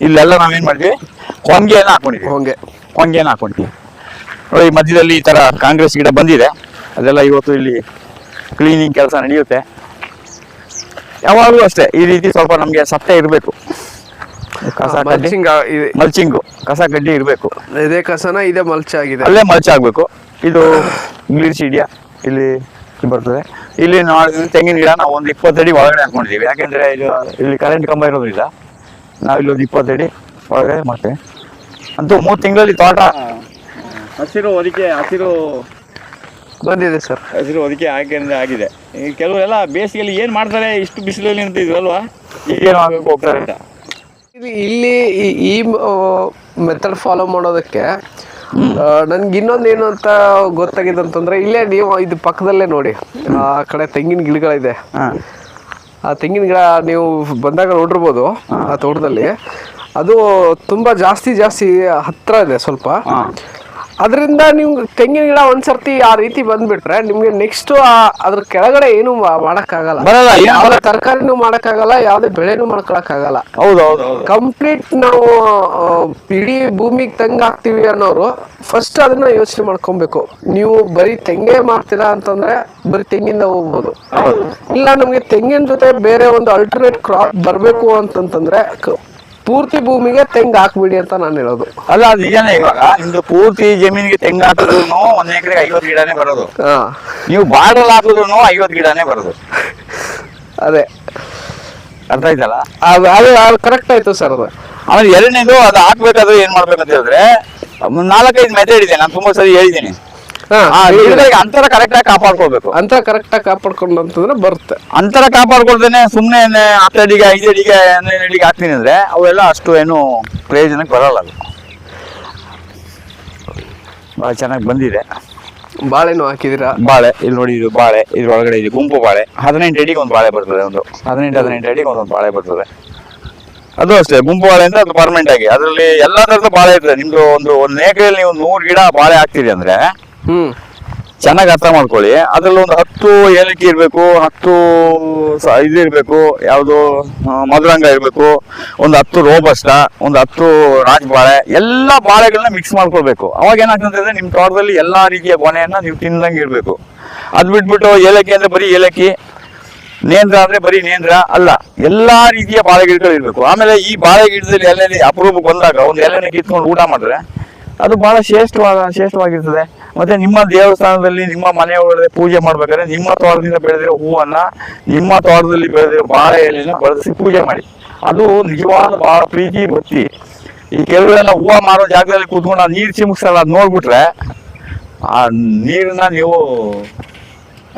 ಇಲ್ಲೆಲ್ಲ ನಾವೇನು ಮಾಡಿದ್ವಿ? ಹೊಂಗೆನ ಹಾಕೊಂಡಿದ್ವಿ. ಹೊಂಗೆ. ಹೊಂಗೆನ ಹಾಕೊಂಡಿದ್ವಿ. ನೋಡಿ ಈ ಮಧ್ಯದಲ್ಲಿ ಈ ತರ ಕಾಂಗ್ರೆಸ್ ಗಿಡ ಬಂದಿದೆ. ಅದೆಲ್ಲ ಇವತ್ತು ಇಲ್ಲಿ ಕ್ಲೀನಿಂಗ್ ಕೆಲಸ ನಡೆಯುತ್ತೆ. ಯಾವಾಗಲೂ ಅಷ್ಟೇ ಈ ರೀತಿ ಸ್ವಲ್ಪ ನಮಗೆ ಸತ್ತೆ ಇರಬೇಕು. ಕಸ ಕಡ್ಡಿ? ಮಲ್ಚಿಂಗ್ ಮಲ್ಚಿಂಗು ಕಸ ಕಡ್ಡಿ ಇರಬೇಕು. ಇದೇ ಕಸನ ಇದೇ ಮಲ್ಚ್ ಆಗಿದೆ. ಅಲ್ಲೇ ಮಲ್ಚ್ ಆಗಬೇಕು. ಇದು ಇಂಗ್ಲಿಷ್ ಇಡಿಯಾ ಇಲ್ಲಿ ಬರ್ತದೆ. ಇಲ್ಲಿ ನೋಡಿದ್ರೆ ತೆಂಗಿನ ಗಿಡ ನಾವು ಒಂದು ಇಪ್ಪತ್ತಡಿ ಒಳಗಡೆ ಹಾಕೊಂಡಿದ್ದೀವಿ. ಯಾಕೆಂದರೆ ಇದು ಇಲ್ಲಿ ಕರೆಂಟ್ ಕಂಬ ಇರೋದ್ರಿಂದ ನಾವು ಇಲ್ಲೊಂದು ಇಪ್ಪತ್ತಡಿ ಒಳಗಡೆ ಮಾಡ್ತೇವೆ. ಅಂತೂ ಮೂರು ತಿಂಗಳಲ್ಲಿ ತೋಟ ಹಸಿರು ಹೊದಿಕೆ ಹಸಿರು ಬಂದಿದೆ ಸರ್ ಹಸಿರು ಹೊದಿಕೆ ಹಾಕಿದ್ರೆ ಆಗಿದೆ. ಈ ಕೆಲವರೆಲ್ಲ ಬೇಸಿಗೆಯಲ್ಲಿ ಏನು ಮಾಡ್ತಾರೆ? ಇಷ್ಟು ಬಿಸಿಲಲ್ಲಿ ನಿಂತಿದ್ರು ಅಲ್ವಾ ಈಗೇನು ಆಗಬೇಕು ಹೋಗ್ತಾರೆ ಅಂತ. ಇಲ್ಲಿ ಇಲ್ಲಿ ಈ- ಈ ಮೆಥಡ್ ಫಾಲೋ ಮಾಡೋದಕ್ಕೆ ನನ್ಗೆ ಇನ್ನೊಂದು ಏನು ಅಂತ ಗೊತ್ತಾಗಿದೆ ಅಂತಂದ್ರೆ ಇಲ್ಲೇ ನೀವು ಇದು ಪಕ್ಕದಲ್ಲೇ ನೋಡಿ. ಆ ಕಡೆ ತೆಂಗಿನ ಗಿಡಗಳಿದೆ. ಹಾಂ. ಆ ತೆಂಗಿನ ಗಿಡ ನೀವು ಬಂದಾಗ ನೋಡಿರ್ಬೋದು ಆ ತೋಟದಲ್ಲಿ. ಅದು ತುಂಬಾ ಜಾಸ್ತಿ ಜಾಸ್ತಿ ಹತ್ರ ಇದೆ ಸ್ವಲ್ಪ. ಹಾಂ. ಅದರಿಂದ ನೀವು ತೆಂಗಿನ ಗಿಡ ಒಂದ್ಸರ್ತಿ ಆ ರೀತಿ ಬಂದ್ಬಿಟ್ರೆ ನಿಮ್ಗೆ ನೆಕ್ಸ್ಟ್ ಅದ್ರ ಕೆಳಗಡೆ ಏನು ಮಾಡಕ್ಕಾಗಲ್ಲ. ಬರಲ್ಲ ಯಾವ್ದೇ ತರಕಾರಿನೂ ಮಾಡಕ್ಕಾಗಲ್ಲ ಯಾವ್ದೇ ಬೆಳೆನೂ ಮಾಡ್ಕೊಳಕ್ಕಾಗಲ್ಲ. ಹೌದೌದು ಹೌದು ಹೌದು. ಕಂಪ್ಲೀಟ್ ನಾವು ಇಡೀ ಭೂಮಿಗೆ ತೆಂಗ್ ಹಾಕ್ತಿವಿ ಅನ್ನೋರು ಫಸ್ಟ್ ಅದನ್ನ ಯೋಚನೆ ಮಾಡ್ಕೊಬೇಕು. ನೀವು ಬರೀ ತೆಂಗೇ ಮಾಡ್ತೀರಾ ಅಂತಂದ್ರೆ ಬರೀ ತೆಂಗಿಂದ ಹೋಗ್ಬೋದು. ಇಲ್ಲ ನಮ್ಗೆ ತೆಂಗಿನ ಜೊತೆ ಬೇರೆ ಒಂದು ಅಲ್ಟರ್ನೇಟ್ ಕ್ರಾಪ್ ಬರಬೇಕು ಅಂತಂತಂದ್ರೆ ಪೂರ್ತಿ ಭೂಮಿಗೆ ತೆಂಗ್ ಹಾಕ್ಬಿಡಿ ಅಂತ ನಾನು ಹೇಳೋದು. ಅಲ್ಲ ಅದು ನಿಜನೇ. ಇವಾಗ ನಿಮ್ದು ಪೂರ್ತಿ ಜಮೀನಿಗೆ ತೆಂಗ್ ಹಾಕಿದ್ರು ಒಂದ್ ಎಕರೆಗೆ ಐವತ್ತು ಗಿಡನೇ ಬರೋದು. ಹಾ. ನೀವು ಬಾಡಲ್ ಹಾಕಿದ್ರು ಐವತ್ತು ಗಿಡನೇ ಬರೋದು. ಅದೇ. ಅರ್ಥ ಆಯ್ತಲ್ಲ ಅದು ಅದು ಕರೆಕ್ಟ್ ಆಯ್ತು ಸರ್ ಅದು. ಆಮೇಲೆ ಎರಡನೇದು ಅದು ಹಾಕ್ಬೇಕಾದ್ರೆ ಏನ್ ಮಾಡ್ಬೇಕಂತ ಹೇಳಿದ್ರೆ ನಾಲ್ಕೈದು ಮೆಥಡ್ ಇದೆ ನಾನು ತುಂಬಾ ಸರಿ ಹೇಳಿದ್ದೀನಿ. ಅಂತರ ಕರೆಕ್ಟ್ ಆಗಿ ಕಾಪಾಡ್ಕೊಳ್ಬೇಕು. ಅಂತ ಕರೆಕ್ಟ್ ಆಗಿ ಕಾಪಾಡ್ಕೊಂಡು ಅಂತಂದ್ರೆ ಬರುತ್ತೆ. ಅಂತರ ಕಾಪಾಡ್ಕೊಳ್ದೇನೆ ಸುಮ್ಮನೆ ಹತ್ತು ಅಡಿಗೆ ಐದು ಅಡಿಗೆ ಅಡಿಗೆ ಹಾಕ್ತೀನಿ ಅಂದ್ರೆ ಅವೆಲ್ಲ ಅಷ್ಟು ಏನು ಪ್ರಯೋಜನಕ್ಕೆ ಬರಲ್ಲ ಅದು. ಭಾಳ ಚೆನ್ನಾಗಿ ಬಂದಿದೆ. ಬಾಳೆನೂ ಹಾಕಿದಿರ ಬಾಳೆ ಇಲ್ಲಿ ನೋಡಿ ಇದು ಬಾಳೆ ಇದ್ರೊಳಗಡೆ ಇದು ಗುಂಪು ಬಾಳೆ. ಹದಿನೆಂಟು ಅಡಿಗೆ ಒಂದು ಬಾಳೆ ಬರ್ತದೆ ಒಂದು. ಹದಿನೆಂಟು ಹದಿನೆಂಟು ಅಡಿಗೆ ಒಂದೊಂದು ಬಾಳೆ ಬರ್ತದೆ. ಅದು ಅಷ್ಟೇ ಗುಂಪು ಬಾಳೆ ಅಂದ್ರೆ ಅದು ಪರ್ಮನೆಂಟ್ ಆಗಿ. ಅದರಲ್ಲಿ ಎಲ್ಲಾ ತರದ ಬಾಳೆ ಇರ್ತದೆ. ನಿಮ್ದು ಒಂದು ಒಂದು ಏಕರಲ್ಲಿ ನೀವು ನೂರು ಗಿಡ ಬಾಳೆ ಹಾಕ್ತೀರಿ ಅಂದ್ರೆ ಹ್ಮ್. ಚೆನ್ನಾಗಿ ಅರ್ಥ ಮಾಡ್ಕೊಳ್ಳಿ. ಅದ್ರಲ್ಲಿ ಒಂದು ಹತ್ತು ಏಲಕ್ಕಿ ಇರಬೇಕು, ಹತ್ತು ಇದು ಇರಬೇಕು, ಯಾವುದು ಮಧುರಂಗ ಇರಬೇಕು, ಒಂದು ಹತ್ತು ರೋಬಸ್ಟ, ಒಂದು ಹತ್ತು ರಾಜಬಾಳೆ, ಎಲ್ಲ ಬಾಳೆಗಳನ್ನ ಮಿಕ್ಸ್ ಮಾಡ್ಕೊಳ್ಬೇಕು. ಅವಾಗ ಏನಾಗ್ತದೆ ನಿಮ್ಮ ತೋಟದಲ್ಲಿ ಎಲ್ಲಾ ರೀತಿಯ ಗೊನೆಯನ್ನ ನೀವು ತಿಂದಂಗೆ ಇರಬೇಕು. ಅದ್ ಬಿಟ್ಬಿಟ್ಟು ಏಲಕ್ಕಿ ಅಂದ್ರೆ ಬರೀ ಏಲಕ್ಕಿ, ನೇಂದ್ರ ಅಂದ್ರೆ ಬರೀ ನೇಂದ್ರ ಅಲ್ಲ, ಎಲ್ಲಾ ರೀತಿಯ ಬಾಳೆ ಗಿಡಗಳು ಇರಬೇಕು. ಆಮೇಲೆ ಈ ಬಾಳೆ ಗಿಡದಲ್ಲಿ ಎಲೆ ಅಪರೂಪಕ್ಕೆ ಬಂದಾಗ, ಒಂದು ಎಲೆನ ಕಿತ್ಕೊಂಡು ಊಟ ಮಾಡಿದ್ರೆ ಅದು ಬಹಳ ಶ್ರೇಷ್ಠವಾದ, ಶ್ರೇಷ್ಠವಾಗಿರ್ತದೆ. ಮತ್ತೆ ನಿಮ್ಮ ದೇವಸ್ಥಾನದಲ್ಲಿ, ನಿಮ್ಮ ಮನೆ ಒಳಗಡೆ ಪೂಜೆ ಮಾಡ್ಬೇಕಾದ್ರೆ ನಿಮ್ಮ ತೋಟದಿಂದ ಬೆಳೆದಿರೋ ಹೂವನ್ನ ನಿಮ್ಮ ತೋಟದಲ್ಲಿ ಬೆಳೆದಿರೋ ಬಾಳೆ ಎಲೆನ ಬಳಸಿ ಪೂಜೆ ಮಾಡಿ. ಅದು ನಿಜವಾದ ಬಹಳ ಪ್ರೀತಿ ಭಕ್ತಿ. ಈ ಕೆಲವೆಲ್ಲ ಹೂವು ಮಾರೋ ಜಾಗದಲ್ಲಿ ಕೂತ್ಕೊಂಡು ಆ ನೀರು ಚಿಮುಕ್ಸಲ್ಲ ಅದು ನೋಡ್ಬಿಟ್ರೆ, ಆ ನೀರನ್ನ ನೀವು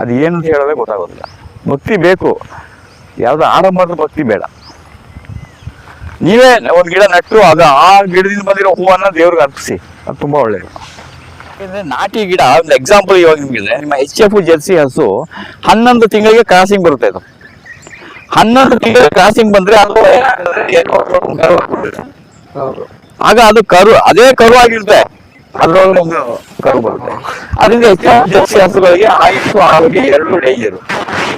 ಅದು ಏನು ಅಂತ ಹೇಳೋದೇ ಗೊತ್ತಾಗೋದಿಲ್ಲ. ಭಕ್ತಿ ಬೇಕು. ಯಾವ್ದು ಆಡಂಬರದ ಭಕ್ತಿ ಬೇಡ. ನೀವೇ ಒಂದ್ ಗಿಡ ನೆಟ್ಟು ಆಗ ಆ ಗಿಡದಿಂದ ಬಂದಿರೋ ಹೂವನ್ನ ದೇವ್ರಿಗೆ ಅರ್ಪಿಸಿ. ಅದು ತುಂಬಾ ಒಳ್ಳೇದು. ಯಾಕಂದ್ರೆ ನಾಟಿ ಗಿಡ ಒಂದು ಎಕ್ಸಾಂಪಲ್ ಇವಾಗ ನಿಮಗೆ ನಿಮ್ಮ ಎಚ್ ಎಫ್ ಜೆರ್ಸಿ ಹಸು ಹನ್ನೊಂದು ತಿಂಗಳಿಗೆ ಕ್ರಾಸಿಂಗ್ ಬರುತ್ತೆ ಅದು ಹನ್ನೊಂದು ತಿಂಗಳ ಕ್ರಾಸಿಂಗ್ ಬಂದ್ರೆ ಅದು ಆಗ ಅದು ಕರು ಅದೇ ಕರು ಆಗಿರುತ್ತೆ. ಅದ್ರೊಳಗೆ ಒಂದು ಕರು ಬರುತ್ತೆ. ಅದರಿಂದ ಹೆಚ್ಚಿನ ಜರ್ಸಿ ಹಸುಗಳಿಗೆ ಆಯುಷು ಆರೋಗ್ಯ ಎರಡು ಡೇಂಜರು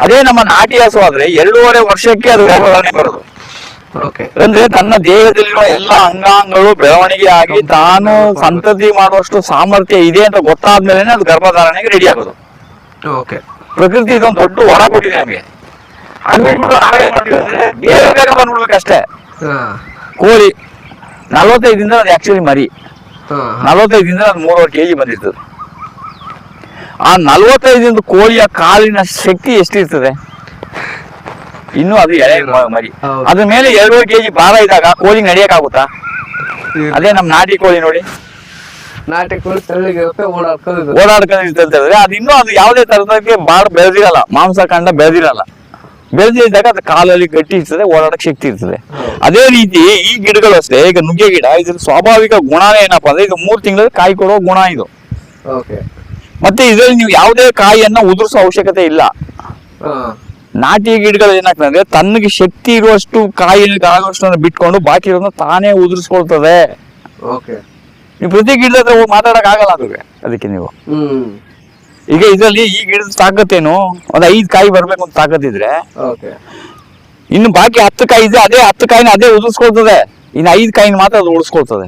ಅದೇ ನಮ್ಮ ನಾಟಿ ಹಸು ಆದ್ರೆ ಎರಡೂವರೆ ವರ್ಷಕ್ಕೆ ಅದು ಬರೋದು. ಅಂದ್ರೆ ತನ್ನ ದೇಹದಲ್ಲಿರುವ ಎಲ್ಲ ಅಂಗಾಂಗಗಳು ಬೆಳವಣಿಗೆ ಆಗಿ ತಾನು ಸಂತತಿ ಮಾಡುವಷ್ಟು ಸಾಮರ್ಥ್ಯ ಇದೆ ಅಂತ ಗೊತ್ತಾದ್ಮೇಲೆ ಅದು ಗರ್ಭಧಾರಣೆಗೆ ರೆಡಿ ಆಗೋದು. ಓಕೆ ಪ್ರಕೃತಿ ಇದೊಂದು ದೊಡ್ಡ ಹೊರ ಕೊಟ್ಟಿದೆ ನಮಗೆ. ಬೇರೆ ಬೇರೆ ಬಂದ್ಬಿಡ್ಬೇಕಷ್ಟೇ ಕೋಳಿ ನಲವತ್ತೈದು ದಿನ ಅದು ಆಕ್ಚುಲಿ ಮರಿ. ನಲವತ್ತೈದು ದಿನ ಅದು ಮೂರುವರೆ ಕೆಜಿ ಬಂದಿರ್ತದೆ. ಆ ನಲವತ್ತೈದು ದಿನದ ಕೋಳಿಯ ಕಾಲಿನ ಶಕ್ತಿ ಎಷ್ಟಿರ್ತದೆ? ಇನ್ನು ಅದು ಎಳೆ ಮರಿ. ಅದ್ರ ಮೇಲೆ ಎರಡೂವರೆ ಕೆಜಿ ಭಾರ ಇದ್ದಾಗ ಕೋಳಿ ನಡಿಯಕಾಗುತ್ತಾ ಅದೇ ನಮ್ ನಾಟಿ ಕೋಳಿ ನೋಡಿ. ನಾಟಿ ಕೋಳಿ ತೆಳ್ಳಗಿರುತ್ತೆ ಓಡಾಡ್ಕೊಂಡು ಓಡಾಡ್ಕೊಂಡಿರ್ತದೆ ಅದು ಇನ್ನೂ ಅದು ಯಾವುದೇ ತರದಕ್ಕೆ ಬಾಳ ಬೆಳೆದಿರಲ್ಲ. ಮಾಂಸ ಕಂಡ ಬೆಳೆದಿರಲ್ಲ. ಬೆಳೆದಿದ್ದಾಗ ಅದು ಕಾಲಲ್ಲಿ ಗಟ್ಟಿ ಇರ್ತದೆ ಓಡಾಡಕ್ ಶಕ್ತಿ ಇರ್ತದೆ. ಅದೇ ರೀತಿ ಈ ಗಿಡಗಳು ಅಷ್ಟೇ. ಈಗ ನುಗ್ಗೆ ಗಿಡ ಇದ್ರ ಸ್ವಾಭಾವಿಕ ಗುಣನೇ ಏನಪ್ಪಾ ಅಂದ್ರೆ ಇದು ಮೂರ್ ತಿಂಗಳ ಕಾಯಿ ಕೊಡೋ ಗುಣ ಇದು. ಮತ್ತೆ ಇದರಲ್ಲಿ ನೀವು ಯಾವುದೇ ಕಾಯಿಯನ್ನ ಉದುರಿಸೋ ಅವಶ್ಯಕತೆ ಇಲ್ಲ. ನಾಟಿ ಗಿಡಗಳು ಏನಾಗ್ತದೆ ಅಂದ್ರೆ ತನ್ನಗೆ ಶಕ್ತಿ ಇರುವಷ್ಟು ಕಾಯಿ ಆಗುವಷ್ಟು ಬಿಟ್ಕೊಂಡು ಬಾಕಿ ಇರೋದನ್ನ ತಾನೇ ಉದುರಿಸ್ಕೊಳ್ತದೆ. ಓಕೆ ನೀವು ಪ್ರತಿ ಗಿಡದ ಹತ್ರ ಹೋಗಿ ಮಾತಾಡಕ್ ಆಗಲ್ಲ ಅದಕ್ಕೆ ಅದಕ್ಕೆ ನೀವು. ಈಗ ಇದರಲ್ಲಿ ಈ ಗಿಡದ ತಾಕತ್ತೇನು? ಒಂದ್ ಐದ್ ಕಾಯಿ ಬರ್ಬೇಕು ಅಂತ ತಾಕತ್ತಿದ್ರೆ. ಓಕೆ ಇನ್ನು ಬಾಕಿ ಹತ್ತು ಕಾಯಿ ಇದೆ ಅದೇ ಹತ್ತು ಕಾಯಿನ ಅದೇ ಉದುರಿಸ್ಕೊಳ್ತದೆ. ಇನ್ನು ಐದ್ ಕಾಯಿನ ಮಾತ್ರ ಅದು ಉಳಿಸ್ಕೊಳ್ತದೆ.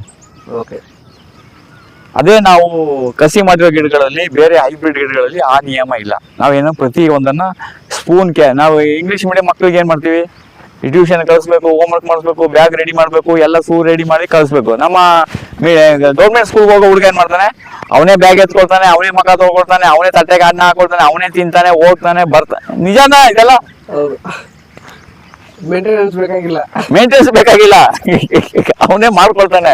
ಓಕೆ ಅದೇ ನಾವು ಕಸಿ ಮಾಡಿರೋ ಗಿಡಗಳಲ್ಲಿ, ಬೇರೆ ಹೈಬ್ರಿಡ್ ಗಿಡಗಳಲ್ಲಿ ಆ ನಿಯಮ ಇಲ್ಲ. ನಾವೇನು ಪ್ರತಿ ಒಂದನ್ನ ಸ್ಪೂನ್ ಕೆ, ನಾವು ಇಂಗ್ಲಿಷ್ ಮೀಡಿಯಂ ಮಕ್ಕಳಿಗೆ ಏನ್ ಮಾಡ್ತೀವಿ? ಟ್ಯೂಷನ್ ಕಳಿಸ್ಬೇಕು ಹೋಮ್ವರ್ಕ್ ಮಾಡಿಸ್ಬೇಕು ಬ್ಯಾಗ್ ರೆಡಿ ಮಾಡಬೇಕು, ಎಲ್ಲ ಶೂ ರೆಡಿ ಮಾಡಿ ಕಳಿಸ್ಬೇಕು. ನಮ್ಮ ಗೌರ್ಮೆಂಟ್ ಸ್ಕೂಲ್ಗೆ ಹೋಗೋ ಹುಡುಗ ಏನ್ ಮಾಡ್ತಾನೆ? ಅವನೇ ಬ್ಯಾಗ್ ಎತ್ಕೊಳ್ತಾನೆ, ಅವನೇ ಮಕ ತಗೊಳ್ತಾನೆ, ಅವನೇ ತಟ್ಟೆಗೆ ಅನ್ನ ಹಾಕೊಳ್ತಾನೆ, ಅವನೇ ತಿಂತಾನೆ ಹೋಗ್ತಾನೆ ಬರ್ತಾನೆ ನಿಜಾನ ಇದೆಲ್ಲ? ಮೇಂಟೆನೆನ್ಸ್ ಬೇಕಾಗಿಲ್ಲ. ಅವನೇ ಮಾಡ್ಕೊಳ್ತಾನೆ.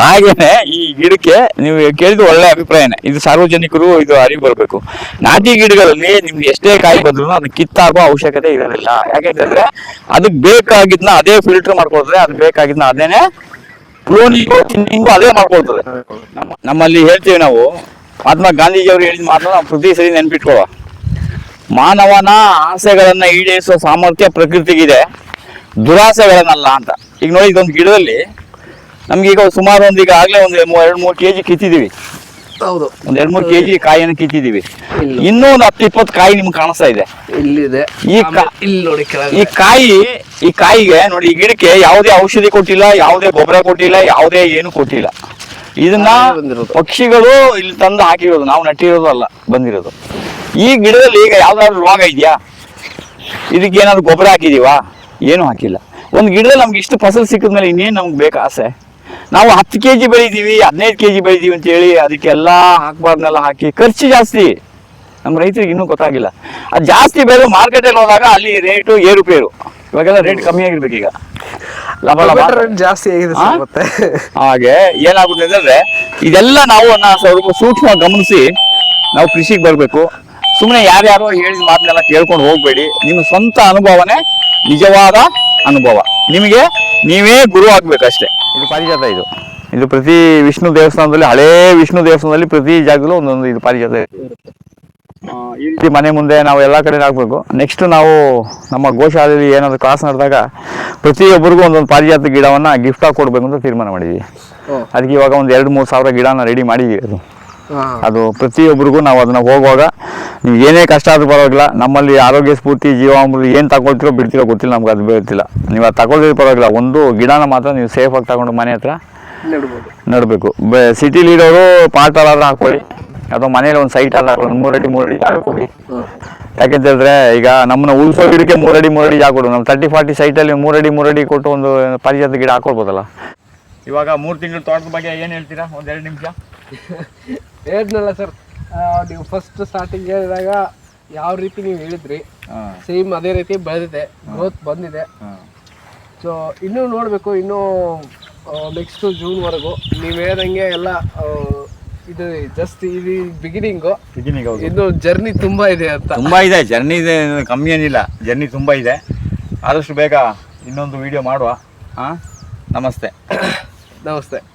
ಹಾಗೇನೆ ಈ ಗಿಡಕ್ಕೆ ನೀವು ಕೇಳಿದ ಒಳ್ಳೆ ಅಭಿಪ್ರಾಯನೇ. ಇದು ಸಾರ್ವಜನಿಕರು ಇದು ಅರಿವು ಬರಬೇಕು. ನಾಟಿ ಗಿಡಗಳಲ್ಲಿ ನಿಮ್ಗೆ ಎಷ್ಟೇ ಕಾಯಿ ಬಂದ್ರು ಅದನ್ನ ಕಿತ್ತಾಕೋ ಅವಶ್ಯಕತೆ ಇರೋದಿಲ್ಲ. ಯಾಕೆಂತಂದ್ರೆ ಅದಕ್ಕೆ ಬೇಕಾಗಿದ್ನ ಅದೇ ಫಿಲ್ಟರ್ ಮಾಡ್ಕೊಳ್ತದೆ. ಅದು ಬೇಕಾಗಿದ್ನ ಅದೇನೆ ತಿನ್ನಿಂಗು ಅದೇ ಮಾಡ್ಕೊಳ್ತದೆ. ನಮ್ಮ- ನಮ್ಮಲ್ಲಿ ಹೇಳ್ತೀವಿ ನಾವು, ಮಹಾತ್ಮ ಗಾಂಧೀಜಿಯವರು ಹೇಳಿದ ಮಾತನ್ನ ನಾವು ಪ್ರತಿ ಸರಿ ನೆನ್ಪಿಟ್ಕೊಳ್ಳೋ ಮಾನವನ ಆಸೆಗಳನ್ನ ಈಡೇರಿಸುವ ಸಾಮರ್ಥ್ಯ ಪ್ರಕೃತಿಗಿದೆ. ದುರಾಸೆಗಳನ್ನಲ್ಲ ಅಂತ. ಈಗ ನೋಡಿ ಇದೊಂದು ಗಿಡದಲ್ಲಿ ನಮ್ಗೆ ಈಗ ಸುಮಾರು ಒಂದು ಈಗ ಆಗ್ಲೇ ಒಂದು ಎರಡು ಮೂರು ಕೆಜಿ ಕಿತ್ತಿದೀವಿ ಹೌದು. ಒಂದ್ ಎರಡು ಮೂರು ಕೆಜಿ ಕಾಯಿಯನ್ನು ಕಿತ್ತಿದೀವಿ. ಇನ್ನೂ ಒಂದು ಹತ್ತು ಇಪ್ಪತ್ತು ಕಾಯಿ ನಿಮ್ಗೆ ಕಾಣಿಸ್ತಾ ಇದೆ. ಇಲ್ಲಿದೆ. ಈ ನೋಡಿ ಈ ಕಾಯಿ ಈ ಕಾಯಿಗೆ ನೋಡಿ ಈ ಗಿಡಕ್ಕೆ ಯಾವುದೇ ಔಷಧಿ ಕೊಟ್ಟಿಲ್ಲ ಯಾವುದೇ ಗೊಬ್ಬರ ಕೊಟ್ಟಿಲ್ಲ ಯಾವುದೇ ಏನು ಕೊಟ್ಟಿಲ್ಲ. ಇದನ್ನ ಪಕ್ಷಿಗಳು ಇಲ್ಲಿ ತಂದು ಹಾಕಿರೋದು ನಾವು ನಟ್ಟಿರೋದು ಅಲ್ಲ ಬಂದಿರೋದು. ಈ ಗಿಡದಲ್ಲಿ ಈಗ ಯಾವ್ದಾದ್ರು ರೋಗ ಇದೆಯಾ? ಇದಕ್ಕೆ ಏನಾದ್ರು ಗೊಬ್ಬರ ಹಾಕಿದೀವಾ? ಏನು ಹಾಕಿಲ್ಲ. ಒಂದು ಗಿಡದಲ್ಲಿ ನಮ್ಗೆ ಇಷ್ಟು ಫಸಲ್ ಸಿಕ್ಕಿದ್ಮೇಲೆ ಇನ್ನೇನು ನಮ್ಗೆ ಬೇಕು ಆಸೆ? ನಾವು ಹತ್ತು ಕೆ ಜಿ ಬೆಳಿತೀವಿ ಹದಿನೈದು ಕೆ ಜಿ ಬೆಳಿತೀವಿ ಅಂತ ಹೇಳಿ ಅದಕ್ಕೆಲ್ಲ ಹಾಕ್ಬಾರ್ದನ್ನೆಲ್ಲ ಹಾಕಿ ಖರ್ಚು ಜಾಸ್ತಿ. ನಮ್ಮ ರೈತರಿಗೆ ಇನ್ನೂ ಗೊತ್ತಾಗಿಲ್ಲ. ಅದು ಜಾಸ್ತಿ ಬೆಳೆದು ಮಾರ್ಕೆಟಲ್ಲಿ ಹೋದಾಗ ಅಲ್ಲಿ ರೇಟು ಏರುಪೇರು. ಇವಾಗೆಲ್ಲ ರೇಟ್ ಕಮ್ಮಿ ಆಗಿರ್ಬೇಕು ಈಗ ಜಾಸ್ತಿ ಆಗಿದೆ ಹಾಗೆ ಏನಾಗುತ್ತೆ ಅಂದ್ರೆ ಇದೆಲ್ಲ ನಾವು ಸ್ವಲ್ಪ ಸೂಕ್ಷ್ಮ ಗಮನಿಸಿ ನಾವು ಕೃಷಿಗೆ ಬರಬೇಕು. ಸುಮ್ಮನೆ ಯಾರ್ಯಾರೋ ಹೇಳಿದ ಮಾತನ್ನೆಲ್ಲ ಕೇಳ್ಕೊಂಡು ಹೋಗ್ಬೇಡಿ. ನಿಮ್ಮ ಸ್ವಂತ ಅನುಭವನೇ ನಿಜವಾದ ಅನುಭವ. ನಿಮಗೆ ನೀವೇ ಗುರು ಆಗ್ಬೇಕಷ್ಟೇ. ಇದು ಪಾರಿಜಾತ ಇದು. ಇದು ಪ್ರತಿ ವಿಷ್ಣು ದೇವಸ್ಥಾನದಲ್ಲಿ ಹಳೇ ವಿಷ್ಣು ದೇವಸ್ಥಾನದಲ್ಲಿ ಪ್ರತಿ ಜಾಗದಲ್ಲೂ ಒಂದೊಂದು ಇದು ಪಾರಿಜಾತ ಈ ರೀತಿ ಮನೆ ಮುಂದೆ ನಾವು ಎಲ್ಲ ಕಡೆ ಹಾಕ್ಬೇಕು ನೆಕ್ಸ್ಟ್ ನಾವು ನಮ್ಮ ಗೋಶಾಲೆಯಲ್ಲಿ ಏನಾದ್ರು ಕ್ಲಾಸ್ ನಡೆದಾಗ ಪ್ರತಿಯೊಬ್ಬರಿಗೂ ಒಂದೊಂದು ಪಾರಿಜಾತ ಗಿಡವನ್ನ ಗಿಫ್ಟ್ ಆಗಿ ಕೊಡ್ಬೇಕು ಅಂತ ತೀರ್ಮಾನ ಮಾಡಿದ್ವಿ. ಅದಕ್ಕೆ ಇವಾಗ ಒಂದು ಎರಡು ಮೂರು ಸಾವಿರ ಗಿಡನ ರೆಡಿ ಮಾಡಿದ್ವಿ ಅದು. ಅದು ಪ್ರತಿಯೊಬ್ಬರಿಗೂ ನಾವು ಅದನ್ನ ಹೋಗುವಾಗ ನೀವು ಏನೇ ಕಷ್ಟ ಆದ್ರೂ ಪರವಾಗಿಲ್ಲ ನಮ್ಮಲ್ಲಿ ಆರೋಗ್ಯ ಸ್ಫೂರ್ತಿ ಜೀವಾಮೃತ ಏನು ತಗೊಳ್ತಿರೋ ಬಿಡ್ತಿರೋ ಗೊತ್ತಿಲ್ಲ ನಮ್ಗೆ ಅದು ಬೀಳ್ತಿಲ್ಲ ನೀವು ಅದು ತಗೊಳ್ದಿರೋ ಪರವಾಗಿಲ್ಲ ಒಂದು ಗಿಡನ ಮಾತ್ರ ನೀವು ಸೇಫಾಗಿ ತಗೊಂಡು ಮನೆ ಹತ್ರ ನಡಬೇಕು. ಸಿಟಿಲಿ ಇರೋರು ಪಾಟಲ್ಲಾದ್ರೂ ಹಾಕೊಳ್ಳಿ ಅಥವಾ ಮನೇಲಿ ಒಂದು ಸೈಟ್ ಅಲ್ಲ ಒಂದು ಮೂರಡಿ ಮೂರಡಿ ಜಾಗ ಕೊಡಿ. ಯಾಕೆಂತ ಹೇಳಿದ್ರೆ ಈಗ ನಮ್ಮನ್ನ ಉಳಿಸೋ ಗಿಡಕ್ಕೆ ಮೂರಡಿ ಮೂರಡಿ ಹಾಕೊಡು ನಮ್ಮ ತರ್ಟಿ ಫಾರ್ಟಿ ಸೈಟಲ್ಲಿ ಮೂರಡಿ ಮೂರಡಿ ಕೊಟ್ಟು ಒಂದು ಪರಿಚಯದ ಗಿಡ ಹಾಕೊಳ್ಬೋದಲ್ಲ. ಇವಾಗ ಮೂರು ತಿಂಗಳು ತೋಟದ ಬಗ್ಗೆ ಏನು ಹೇಳ್ತೀರಾ? ಒಂದೆರಡು ನಿಮಿಷ. ಹೇಳಿದ್ನಲ್ಲ ಸರ್ ನೀವು ಫಸ್ಟ್ ಸ್ಟಾರ್ಟಿಂಗ್ ಹೇಳಿದಾಗ ಯಾವ ರೀತಿ ನೀವು ಹೇಳಿದ್ರಿ ಸೇಮ್ ಅದೇ ರೀತಿ ಬೆಳೆದಿದೆ ಗ್ರೋತ್ ಬಂದಿದೆ. ಸೊ ಇನ್ನೂ ನೋಡಬೇಕು ಇನ್ನೂ ನೆಕ್ಸ್ಟ್ ಜೂನ್ವರೆಗೂ ನೀವು ಹೇಳ್ದಂಗೆ ಎಲ್ಲ ಇದು ಜಸ್ಟ್ ಇದು ಬಿಗಿನಿಂಗು ಇನ್ನು ಜರ್ನಿ ತುಂಬಾ ಇದೆ ಅಂತ. ತುಂಬಾ ಇದೆ ಜರ್ನಿ ಇದೆ ಕಮ್ಮಿ ಏನಿಲ್ಲ. ಜರ್ನಿ ತುಂಬಾ ಇದೆ. ಆದಷ್ಟು ಬೇಗ ಇನ್ನೊಂದು ವಿಡಿಯೋ ಮಾಡುವ. ಹಾ? ನಮಸ್ತೆ. [coughs] ನಮಸ್ತೆ.